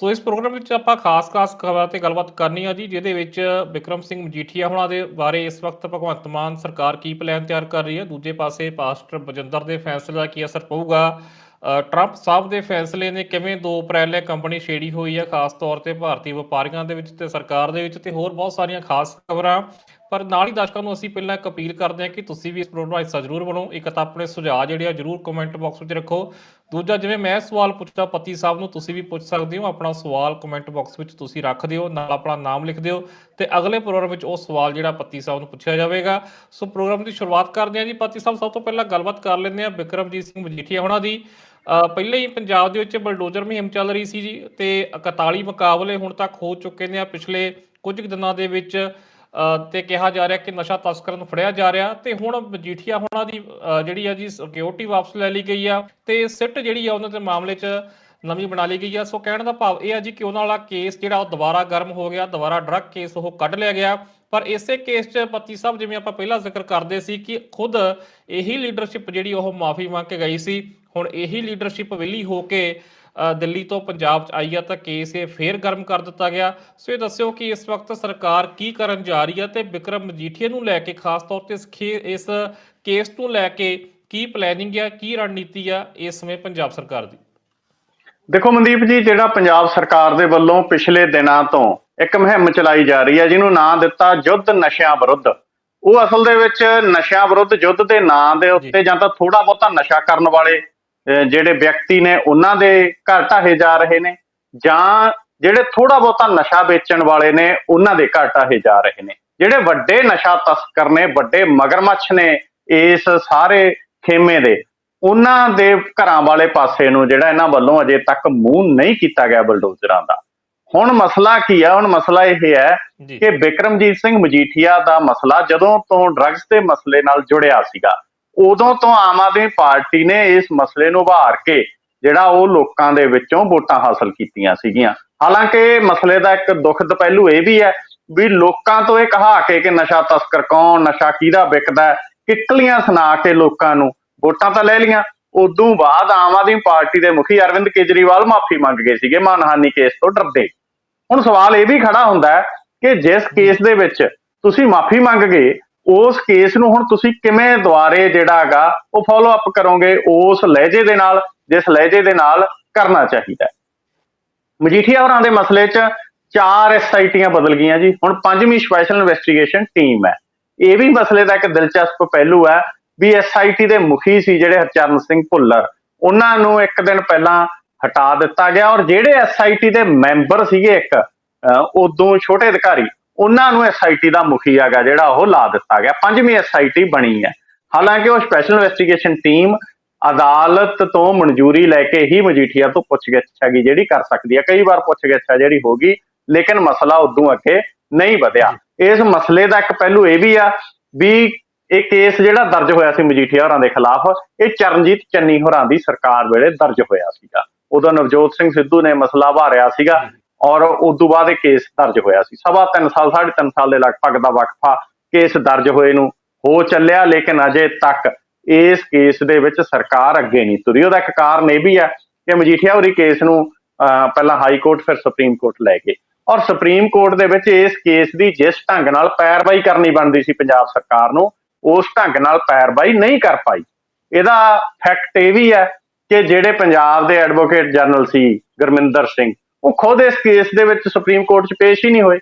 ਸੋ ਇਸ ਪ੍ਰੋਗਰਾਮ ਵਿੱਚ ਆਪਾਂ ਖਾਸ-ਖਾਸ ਖਬਰਾਂ ਤੇ ਗੱਲਬਾਤ ਕਰਨੀ ਆ ਜੀ, ਜਿਹਦੇ ਵਿੱਚ ਵਿਕਰਮ ਸਿੰਘ ਮਜੀਠੀਆ ਹੁਣਾਂ ਦੇ ਬਾਰੇ ਇਸ ਵਕਤ ਭਗਵੰਤ ਮਾਨ ਸਰਕਾਰ ਕੀ ਪਲਾਨ ਤਿਆਰ ਕਰ ਰਹੀ ਹੈ? ਦੂਜੇ ਪਾਸੇ ਪਾਸਟਰ ਬਜਿੰਦਰ ਦੇ ਫੈਸਲੇ ਦਾ ਕੀ ਅਸਰ ਪਊਗਾ? ਟਰੰਪ ਸਾਹਿਬ ਦੇ ਫੈਸਲੇ ਨੇ ਕਿਵੇਂ 2 ਅਪ੍ਰੈਲ ਨੇ ਕੰਪਨੀ ਛੇੜੀ ਹੋਈ ਹੈ, ਖਾਸ ਤੌਰ ਤੇ ਭਾਰਤੀ ਵਪਾਰੀਆਂ ਦੇ ਵਿੱਚ ਤੇ ਸਰਕਾਰ ਦੇ ਵਿੱਚ ਤੇ ਹੋਰ ਬਹੁਤ ਸਾਰੀਆਂ ਖਾਸ ਖਬਰਾਂ। ਪਰ ਨਾਲ ਹੀ ਦਰਸ਼ਕਾਂ ਨੂੰ ਅਸੀਂ ਪਹਿਲਾਂ ਇੱਕ ਅਪੀਲ ਕਰਦੇ ਹਾਂ ਕਿ ਤੁਸੀਂ ਵੀ ਇਸ ਪ੍ਰੋਗਰਾਮ ਦਾ ਹਿੱਸਾ ਜ਼ਰੂਰ ਬਣੋ। ਇੱਕ ਤਾਂ ਆਪਣੇ ਸੁਝਾਅ ਜਿਹੜੇ ਆ ਜ਼ਰੂਰ ਕਮੈਂਟ ਬਾਕਸ ਵਿੱਚ ਰੱਖੋ। ਦੂਜਾ ਜਿਵੇਂ ਮੈਂ ਸਵਾਲ ਪੁੱਛਦਾ ਪਤੀ ਸਾਹਿਬ ਨੂੰ ਤੁਸੀਂ ਵੀ ਪੁੱਛ ਸਕਦੇ ਹੋ ਆਪਣਾ ਸਵਾਲ ਕਮੈਂਟ ਬਾਕਸ ਵਿੱਚ ਤੁਸੀਂ ਰੱਖ ਦਿਓ ਨਾਲ ਆਪਣਾ ਨਾਮ ਲਿਖ ਦਿਓ ਤੇ ਅਗਲੇ ਪ੍ਰੋਗਰਾਮ ਵਿੱਚ ਉਹ ਸਵਾਲ ਜਿਹੜਾ ਪਤੀ ਸਾਹਿਬ ਨੂੰ ਪੁੱਛਿਆ ਜਾਵੇਗਾ। ਸੋ ਪ੍ਰੋਗਰਾਮ ਦੀ ਸ਼ੁਰੂਆਤ ਕਰਦੇ ਹਾਂ ਜੀ। ਪਤੀ ਸਾਹਿਬ ਸਭ ਤੋਂ ਪਹਿਲਾਂ ਗੱਲਬਾਤ ਕਰ ਲੈਂਦੇ ਹਾਂ ਬਿਕਰਮਜੀਤ ਸਿੰਘ ਮਜੀਠੀਆ ਹੋਣਾ ਦੀ। ਅ, ਪਹਿਲੇ ਹੀ ਪੰਜਾਬ ਦੇ ਵਿੱਚ ਬਲਡੋਜ਼ਰ ਮੁਹਿੰਮ ਚੱਲ ਰਹੀ ਸੀ ਜੀ ਤੇ 41 ਮੁਕਾਬਲੇ ਹੁਣ ਤੱਕ ਹੋ ਚੁੱਕੇ ਨੇ ਆ। ਪਿਛਲੇ ਕੁਝ ਕੁ ਦਿਨਾਂ ਦੇ ਵਿੱਚ ਤੇ ਕਿਹਾ ਜਾ ਰਿਹਾ ਕਿ ਨਸ਼ਾ ਤਸਕਰ ਨੂੰ ਫੜਿਆ ਜਾ ਰਿਹਾ ਤੇ ਹੁਣ ਮਜੀਠੀਆ ਹੁਣਾਂ ਦੀ ਜਿਹੜੀ ਆ ਜੀ ਸਿਕਿਉਰਿਟੀ ਵਾਪਸ ਲੈ ਲਈ ਗਈ ਆ ਤੇ ਸਿੱਟ ਜਿਹੜੀ ਆ ਉਹਨਾਂ ਦੇ ਮਾਮਲੇ 'ਚ ਨਵੀਂ ਬਣਾ ਲਈ ਗਈ ਆ। ਸੋ ਕਹਿਣ ਦਾ ਭਾਵ ਇਹ ਆ ਜੀ ਕਿ ਉਹਨਾਂ ਵਾਲਾ ਕੇਸ ਜਿਹੜਾ ਉਹ ਦੁਬਾਰਾ ਗਰਮ ਹੋ ਗਿਆ, ਦੁਬਾਰਾ ਡਰੱਗ ਕੇਸ ਉਹ ਕੱਢ ਲਿਆ ਗਿਆ। ਪਰ ਇਸੇ ਕੇਸ 'ਚ ਪਤੀ ਸਾਹਿਬ ਜਿਵੇਂ ਆਪਾਂ ਪਹਿਲਾਂ ਜ਼ਿਕਰ ਕਰਦੇ ਸੀ ਕਿ ਖੁਦ ਇਹੀ ਲੀਡਰਸ਼ਿਪ ਜਿਹੜੀ ਉਹ ਮਾਫੀ ਮੰਗ ਕੇ ਗਈ ਸੀ, ਹੁਣ ਇਹੀ ਲੀਡਰਸ਼ਿਪ ਵਿਲੀ ਹੋ ਕੇ ਦਿੱਲੀ ਤੋਂ ਪੰਜਾਬ 'ਚ ਆਈ ਆ ਤਾਂ ਕੇਸ ਇਹ ਫੇਰ ਗਰਮ ਕਰ ਦਿੱਤਾ ਗਿਆ। ਸੋ ਇਹ ਦੱਸਿਓ ਕਿ ਇਸ ਵਕਤ ਸਰਕਾਰ ਕੀ ਕਰਨ ਜਾ ਰਹੀ ਹੈ ਤੇ ਵਿਕਰਮ ਮਜੀਠੀਆ ਨੂੰ ਲੈ ਕੇ ਖਾਸ ਤੌਰ ਤੇ ਇਸ ਕੇਸ ਨੂੰ ਲੈ ਕੇ ਕੀ ਪਲੈਨਿੰਗ ਆ ਕੀ ਰਣਨੀਤੀ ਆ ਇਸ ਸਮੇਂ ਪੰਜਾਬ ਸਰਕਾਰ ਦੀ? ਦੇਖੋ ਮਨਦੀਪ ਜੀ ਜਿਹੜਾ ਪੰਜਾਬ ਸਰਕਾਰ ਦੇ ਵੱਲੋਂ ਪਿਛਲੇ ਦਿਨਾਂ ਤੋਂ ਇੱਕ ਮੁਹਿੰਮ ਚਲਾਈ ਜਾ ਰਹੀ ਹੈ ਜਿਹਨੂੰ ਨਾਂ ਦਿੱਤਾ ਯੁੱਧ ਨਸ਼ਿਆਂ ਵਿਰੁੱਧ। ਉਹ ਅਸਲ ਦੇ ਵਿੱਚ ਨਸ਼ਿਆਂ ਵਿਰੁੱਧ ਯੁੱਧ ਦੇ ਨਾਂ ਦੇ ਉੱਤੇ ਜਾਂ ਤਾਂ ਥੋੜਾ ਬਹੁਤਾ ਨਸ਼ਾ ਕਰਨ ਵਾਲੇ ਜਿਹੜੇ ਵਿਅਕਤੀ ਨੇ ਉਹਨਾਂ ਦੇ ਘਰ ਢਾਹੇ ਜਾ ਰਹੇ ਨੇ ਜਾਂ ਜਿਹੜੇ ਥੋੜਾ ਬਹੁਤਾ ਨਸ਼ਾ ਵੇਚਣ ਵਾਲੇ ਨੇ ਉਹਨਾਂ ਦੇ ਘਰ ਢਾਹੇ ਜਾ ਰਹੇ ਨੇ। ਜਿਹੜੇ ਵੱਡੇ ਨਸ਼ਾ ਤਸਕਰ ਨੇ ਵੱਡੇ ਮਗਰਮੱਛ ਨੇ ਇਸ ਸਾਰੇ ਖੇਮੇ ਦੇ ਉਹਨਾਂ ਦੇ ਘਰਾਂ ਵਾਲੇ ਪਾਸੇ ਨੂੰ ਜਿਹੜਾ ਇਹਨਾਂ ਵੱਲੋਂ ਅਜੇ ਤੱਕ ਮੂੰਹ ਨਹੀਂ ਕੀਤਾ ਗਿਆ ਬਲਡੋਜ਼ਰਾਂ ਦਾ। ਹੁਣ ਮਸਲਾ ਕੀ ਹੈ ਹੁਣ ਮਸਲਾ ਇਹ ਹੈ ਕਿ ਬਿਕਰਮਜੀਤ ਸਿੰਘ ਮਜੀਠੀਆ ਦਾ ਮਸਲਾ ਜਦੋਂ ਤੋਂ ਡਰੱਗਸ ਦੇ ਮਸਲੇ ਨਾਲ ਜੁੜਿਆ ਸੀਗਾ ਉਦੋਂ ਤੋਂ ਆਮ ਆਦਮੀ ਪਾਰਟੀ ਨੇ ਇਸ ਮਸਲੇ ਨੂੰ ਉਭਾਰ ਕੇ ਜਿਹੜਾ ਉਹ ਲੋਕਾਂ ਦੇ ਵਿੱਚੋਂ ਵੋਟਾਂ ਹਾਸਲ ਕੀਤੀਆਂ ਸੀਗੀਆਂ। ਹਾਲਾਂਕਿ ਮਸਲੇ ਦਾ ਇੱਕ ਦੁਖਦ ਪਹਿਲੂ ਇਹ ਵੀ ਹੈ ਵੀ ਲੋਕਾਂ ਤੋਂ ਇਹ ਕਹਾ ਕੇ ਕਿ ਨਸ਼ਾ ਤਸਕਰ ਕੌਣ, ਨਸ਼ਾ ਕਿਹਦਾ ਵਿਕਦਾ ਕਿੱਕਲੀਆਂ ਸੁਣਾ ਕੇ ਲੋਕਾਂ ਨੂੰ ਵੋਟਾਂ ਤਾਂ ਲੈ ਲੀਆਂ ਉਦੋਂ ਬਾਅਦ ਆਮ ਆਦਮੀ ਪਾਰਟੀ ਦੇ ਮੁਖੀ ਅਰਵਿੰਦ ਕੇਜਰੀਵਾਲ ਮਾਫੀ ਮੰਗ ਗਏ ਸੀਗੇ, ਮਾਨਹਾਨੀ ਕੇਸ ਤੋਂ ਡਰਦੇ। ਹੁਣ ਸਵਾਲ ਇਹ ਵੀ ਖੜਾ ਹੁੰਦਾ ਹੈ ਕਿ ਜਿਸ ਕੇਸ ਦੇ ਵਿੱਚ ਤੁਸੀਂ ਮਾਫੀ ਮੰਗ ਗਏ ਉਸ ਕੇਸ ਨੂੰ ਹੁਣ ਤੁਸੀਂ ਕਿਵੇਂ ਦੁਆਰੇ ਜਿਹੜਾ ਹੈਗਾ ਉਹ ਫਾਲੋ ਅਪ ਕਰੋਗੇ, ਉਸ ਲਹਿਜੇ ਦੇ ਨਾਲ, ਜਿਸ ਲਹਿਜੇ ਦੇ ਨਾਲ ਕਰਨਾ ਚਾਹੀਦਾ ਮਜੀਠੀਆ ਹੋਰਾਂ ਦੇ ਮਸਲੇ 'ਚ ਚਾਰ ਐਸਆਈਟੀਆਂ ਬਦਲ ਗਈਆਂ ਜੀ। ਹੁਣ ਪੰਜਵੀਂ ਸਪੈਸ਼ਲ ਇਨਵੈਸਟੀਗੇਸ਼ਨ ਟੀਮ ਹੈ। ਇਹ ਵੀ ਮਸਲੇ ਦਾ ਇੱਕ ਦਿਲਚਸਪ ਪਹਿਲੂ ਹੈ ਵੀ ਐਸਆਈਟੀ ਦੇ ਮੁਖੀ ਸੀ ਜਿਹੜੇ ਹਰਚਰਨ ਸਿੰਘ ਭੁੱਲਰ। ਉਹਨਾਂ ਨੂੰ ਇੱਕ ਦਿਨ ਪਹਿਲਾਂ ਹਟਾ ਦਿੱਤਾ ਗਿਆ ਔਰ ਜਿਹੜੇ ਐਸਆਈਟੀ ਦੇ ਮੈਂਬਰ ਸੀਗੇ ਇੱਕ ਉਦੋਂ ਛੋਟੇ ਅਧਿਕਾਰੀ ਉਹਨਾਂ ਨੂੰ ਐਸਆਈਟੀ ਦਾ ਮੁਖੀ ਹੈਗਾ ਜਿਹੜਾ ਉਹ ਲਾ ਦਿੱਤਾ ਗਿਆ। ਪੰਜਵੀਂ ਐਸਆਈਟੀ ਬਣੀ ਹੈ। ਹਾਲਾਂਕਿ ਉਹ ਸਪੈਸ਼ਲ ਇਨਵੈਸਟੀਗੇਸ਼ਨ ਟੀਮ ਅਦਾਲਤ ਤੋਂ ਮਨਜ਼ੂਰੀ ਲੈ ਕੇ ਹੀ ਮਜੀਠੀਆ ਤੋਂ ਪੁੱਛਗਿੱਛ ਹੈਗੀ ਜਿਹੜੀ ਕਰ ਸਕਦੀ ਹੈ। ਕਈ ਵਾਰ ਪੁੱਛਗਿੱਛ ਹੈ ਜਿਹੜੀ ਹੋਗੀ ਲੇਕਿਨ ਮਸਲਾ ਉਦੋਂ ਅੱਗੇ ਨਹੀਂ ਵਧਿਆ। ਇਸ ਮਸਲੇ ਦਾ ਇੱਕ ਪਹਿਲੂ ਇਹ ਵੀ ਆ ਵੀ ਇਹ ਕੇਸ ਜਿਹੜਾ ਦਰਜ ਹੋਇਆ ਸੀ ਮਜੀਠੀਆ ਹੋਰਾਂ ਦੇ ਖਿਲਾਫ, ਇਹ ਚਰਨਜੀਤ ਚੰਨੀ ਹੋਰਾਂ ਦੀ ਸਰਕਾਰ ਵੇਲੇ ਦਰਜ ਹੋਇਆ ਸੀਗਾ। ਉਦੋਂ ਨਵਜੋਤ ਸਿੰਘ ਸਿੱਧੂ ਨੇ ਮਸਲਾ ਭਾਰਿਆ ਸੀਗਾ। ਔਰ ਉਸ ਤੋਂ ਬਾਅਦ ਇਹ ਕੇਸ ਦਰਜ ਹੋਇਆ ਸੀ। ਸਵਾ ਤਿੰਨ ਸਾਲ, ਸਾਢੇ ਤਿੰਨ ਸਾਲ ਦੇ ਲਗਭਗ ਦਾ ਵਕਫਾ ਕੇਸ ਦਰਜ ਹੋਏ ਨੂੰ ਹੋ ਚੱਲਿਆ, ਲੇਕਿਨ ਅਜੇ ਤੱਕ ਇਸ ਕੇਸ ਦੇ ਵਿੱਚ ਸਰਕਾਰ ਅੱਗੇ ਨਹੀਂ ਤੁਰੀ। ਉਹਦਾ ਇੱਕ ਕਾਰਨ ਇਹ ਵੀ ਹੈ ਕਿ ਮਜੀਠੀਆ ਹੋਰੀ ਕੇਸ ਨੂੰ ਪਹਿਲਾਂ ਹਾਈ ਕੋਰਟ ਫਿਰ ਸੁਪਰੀਮ ਕੋਰਟ ਲੈ ਗਏ। ਔਰ ਸੁਪਰੀਮ ਕੋਰਟ ਦੇ ਵਿੱਚ ਇਸ ਕੇਸ ਦੀ ਜਿਸ ਢੰਗ ਨਾਲ ਪੈਰਵਾਈ ਕਰਨੀ ਬਣਦੀ ਸੀ ਪੰਜਾਬ ਸਰਕਾਰ ਨੂੰ, ਉਸ ਢੰਗ ਨਾਲ ਪੈਰਵਾਈ ਨਹੀਂ ਕਰ ਪਾਈ। ਇਹਦਾ ਫੈਕਟ ਇਹ ਵੀ ਹੈ ਕਿ ਜਿਹੜੇ ਪੰਜਾਬ ਦੇ ਐਡਵੋਕੇਟ ਜਨਰਲ ਸੀ ਗੁਰਮਿੰਦਰ ਸਿੰਘ ਉਹ ਖੁਦ ਇਸ ਕੇਸ ਦੇ ਵਿੱਚ ਸੁਪਰੀਮ ਕੋਰਟ 'ਚ ਪੇਸ਼ ਹੀ ਨਹੀਂ ਹੋਏ।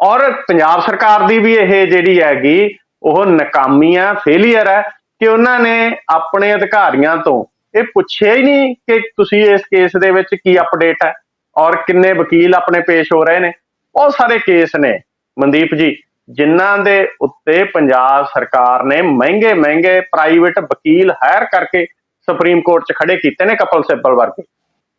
ਔਰ ਪੰਜਾਬ ਸਰਕਾਰ ਦੀ ਵੀ ਇਹ ਜਿਹੜੀ ਹੈਗੀ, ਉਹ ਨਾਕਾਮੀ ਆ ਫੇਲਿਅਰ ਹੈ ਕਿ ਉਹਨਾਂ ਨੇ ਆਪਣੇ ਅਧਿਕਾਰੀਆਂ ਤੋਂ ਇਹ ਪੁੱਛਿਆ ਹੀ ਨਹੀਂ ਕਿ ਤੁਸੀਂ ਇਸ ਕੇਸ ਦੇ ਵਿੱਚ ਕੀ ਅਪਡੇਟ ਹੈ ਔਰ ਕਿੰਨੇ ਵਕੀਲ ਆਪਣੇ ਪੇਸ਼ ਹੋ ਰਹੇ ਨੇ। ਬਹੁਤ ਸਾਰੇ ਕੇਸ ਨੇ। ਮਨਦੀਪ ਜੀ, ਜਿਨ੍ਹਾਂ ਦੇ ਉੱਤੇ ਪੰਜਾਬ ਸਰਕਾਰ ਨੇ ਮਹਿੰਗੇ ਮਹਿੰਗੇ ਪ੍ਰਾਈਵੇਟ ਵਕੀਲ ਹਾਇਰ ਕਰਕੇ ਸੁਪਰੀਮ ਕੋਰਟ 'ਚ ਖੜੇ ਕੀਤੇ ਨੇ ਕਪਲ ਸਿੱਬਲ ਵਰਗੇ।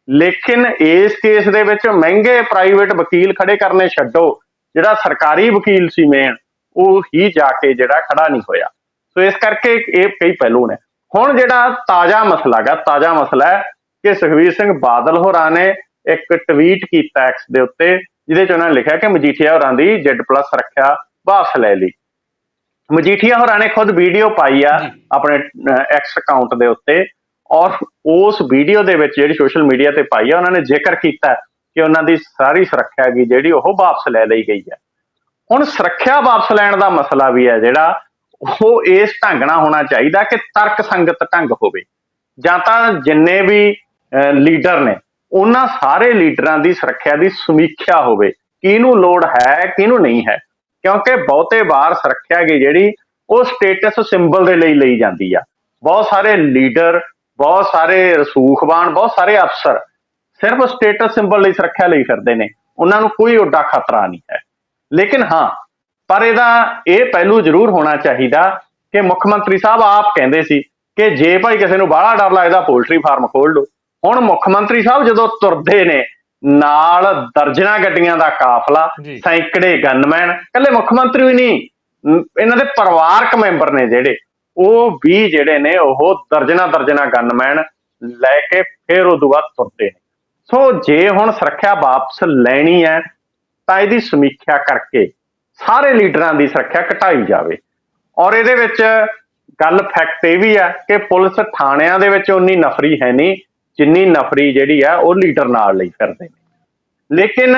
ਲੇਕਿਨ ਇਸ ਕੇਸ ਦੇ ਵਿੱਚ ਮਹਿੰਗੇ ਪ੍ਰਾਈਵੇਟ ਵਕੀਲ ਖੜੇ ਕਰਨੇ ਛੱਡੋ। ਜਿਹੜਾ ਸਰਕਾਰੀ ਵਕੀਲ ਸੀ ਮੇਨ ਉਹ ਹੀ ਜਾ ਕੇ ਜਿਹੜਾ ਖੜਾ ਨਹੀਂ ਹੋਇਆ। ਸੋ ਇਸ ਕਰਕੇ ਇਹ ਕਈ ਪਹਿਲੂ ਨੇ। ਹੁਣ ਜਿਹੜਾ ਤਾਜ਼ਾ ਮਸਲਾ ਹੈਗਾ ਤਾਜ਼ਾ ਮਸਲਾ ਹੈ ਕਿ ਸੁਖਵੀਰ ਸਿੰਘ ਬਾਦਲ ਹੋਰਾਂ ਨੇ ਇੱਕ ਟਵੀਟ ਕੀਤਾ ਐਕਸ ਦੇ ਉੱਤੇ ਜਿਹਦੇ ਚ ਉਹਨਾਂ ਨੇ ਲਿਖਿਆ ਕਿ ਮਜੀਠੀਆ ਹੋਰਾਂ ਦੀ Z+ ਰੱਖਿਆ ਵਾਪਸ ਲੈ ਲਈ। ਮਜੀਠੀਆ ਹੋਰਾਂ ਨੇ ਖੁਦ ਵੀਡੀਓ ਪਾਈ ਆ। ਆਪਣੇ ਐਕਸ ਅਕਾਊਂਟ ਦੇ ਉੱਤੇ। ਔਰ ਉਸ ਵੀਡੀਓ ਦੇ ਵਿੱਚ ਜਿਹੜੀ ਸੋਸ਼ਲ ਮੀਡੀਆ ਤੇ ਪਾਈ ਆ, ਉਹਨਾਂ ਨੇ ਜ਼ਿਕਰ ਕੀਤਾ ਕਿ ਉਹਨਾਂ ਦੀ ਸਾਰੀ ਸੁਰੱਖਿਆ ਗਈ ਜਿਹੜੀ ਉਹ ਵਾਪਸ ਲੈ ਲਈ ਗਈ ਹੈ। ਹੁਣ ਸੁਰੱਖਿਆ ਵਾਪਸ ਲੈਣ ਦਾ ਮਸਲਾ ਵੀ ਹੈ ਜਿਹੜਾ, ਉਹ ਇਸ ਢੰਗ ਨਾਲ ਹੋਣਾ ਚਾਹੀਦਾ ਕਿ ਤਰਕ ਸੰਗਤ ਢੰਗ ਹੋਵੇ। ਜਾਂ ਤਾਂ ਜਿੰਨੇ ਵੀ ਲੀਡਰ ਨੇ, ਉਹਨਾਂ ਸਾਰੇ ਲੀਡਰਾਂ ਦੀ ਸੁਰੱਖਿਆ ਦੀ ਸਮੀਖਿਆ ਹੋਵੇ। ਕਿਹਨੂੰ ਲੋੜ ਹੈ, ਕਿਹਨੂੰ ਨਹੀਂ ਹੈ। ਕਿਉਂਕਿ ਬਹੁਤੇ ਵਾਰ ਸੁਰੱਖਿਆ ਗਈ ਜਿਹੜੀ, ਉਹ ਸਟੇਟਸ ਸਿੰਬਲ ਦੇ ਲਈ ਲਈ ਜਾਂਦੀ ਆ। ਬਹੁਤ ਸਾਰੇ ਲੀਡਰ ਬਹੁਤ ਸਾਰੇ ਰਸੂਖਵਾਨ ਬਹੁਤ ਸਾਰੇ ਅਫਸਰ ਸਿਰਫ ਸਟੇਟਸ ਸਿੰਬਲ ਲਈ ਸੁਰੱਖਿਆ ਲਈ ਫਿਰਦੇ ਨੇ। ਉਹਨਾਂ ਨੂੰ ਕੋਈ ਓਡਾ ਖਤਰਾ ਨਹੀਂ ਹੈ। ਲੇਕਿਨ ਹਾਂ ਪਰ ਇਹਦਾ ਇਹ ਪਹਿਲੂ ਜ਼ਰੂਰ ਹੋਣਾ ਚਾਹੀਦਾ ਕਿ ਮੁੱਖ ਮੰਤਰੀ ਸਾਹਿਬ ਆਪ ਕਹਿੰਦੇ ਸੀ ਕਿ ਜੇ ਭਾਈ ਕਿਸੇ ਨੂੰ ਬਾਹਲਾ ਡਰ ਲੱਗਦਾ ਪੋਲਟਰੀ ਫਾਰਮ ਖੋਲ ਲਓ। ਹੁਣ ਮੁੱਖ ਮੰਤਰੀ ਸਾਹਿਬ ਜਦੋਂ ਤੁਰਦੇ ਨੇ ਨਾਲ ਦਰਜਨਾਂ ਗੱਡੀਆਂ ਦਾ ਕਾਫਲਾ। ਸੈਂਕੜੇ ਗਨਮੈਨ ਕੱਲੇ ਮੁੱਖ ਮੰਤਰੀ ਵੀ ਨਹੀਂ ਇਹਨਾਂ ਦੇ ਪਰਿਵਾਰਕ ਮੈਂਬਰ ਨੇ ਜਿਹੜੇ। ਉਹ ਵੀ ਜਿਹੜੇ ਨੇ ਉਹ ਦਰਜਨਾਂ ਦਰਜਨਾਂ ਗਨਮੈਨ ਲੈ ਕੇ ਫਿਰ ਉਹ ਦੁਆ ਤੁਰਦੇ ਨੇ। ਸੋ ਜੇ ਹੁਣ ਸੁਰੱਖਿਆ ਵਾਪਸ ਲੈਣੀ ਹੈ, ਤਾਂ ਇਹਦੀ ਸਮੀਖਿਆ ਕਰਕੇ ਸਾਰੇ ਲੀਡਰਾਂ ਦੀ ਸੁਰੱਖਿਆ ਘਟਾਈ ਜਾਵੇ। ਔਰ ਇਹਦੇ ਵਿੱਚ ਗੱਲ ਫੈਕਟ ਇਹ ਵੀ ਹੈ ਕਿ ਪੁਲਿਸ ਥਾਣਿਆਂ ਦੇ ਵਿੱਚ ਉਨੀ ਨਫਰੀ ਹੈ ਨਹੀਂ, ਜਿੰਨੀ ਨਫਰੀ ਜਿਹੜੀ ਹੈ ਉਹ ਲੀਡਰ ਨਾਲ ਲਈ ਫਿਰਦੇ ਨੇ। ਲੇਕਿਨ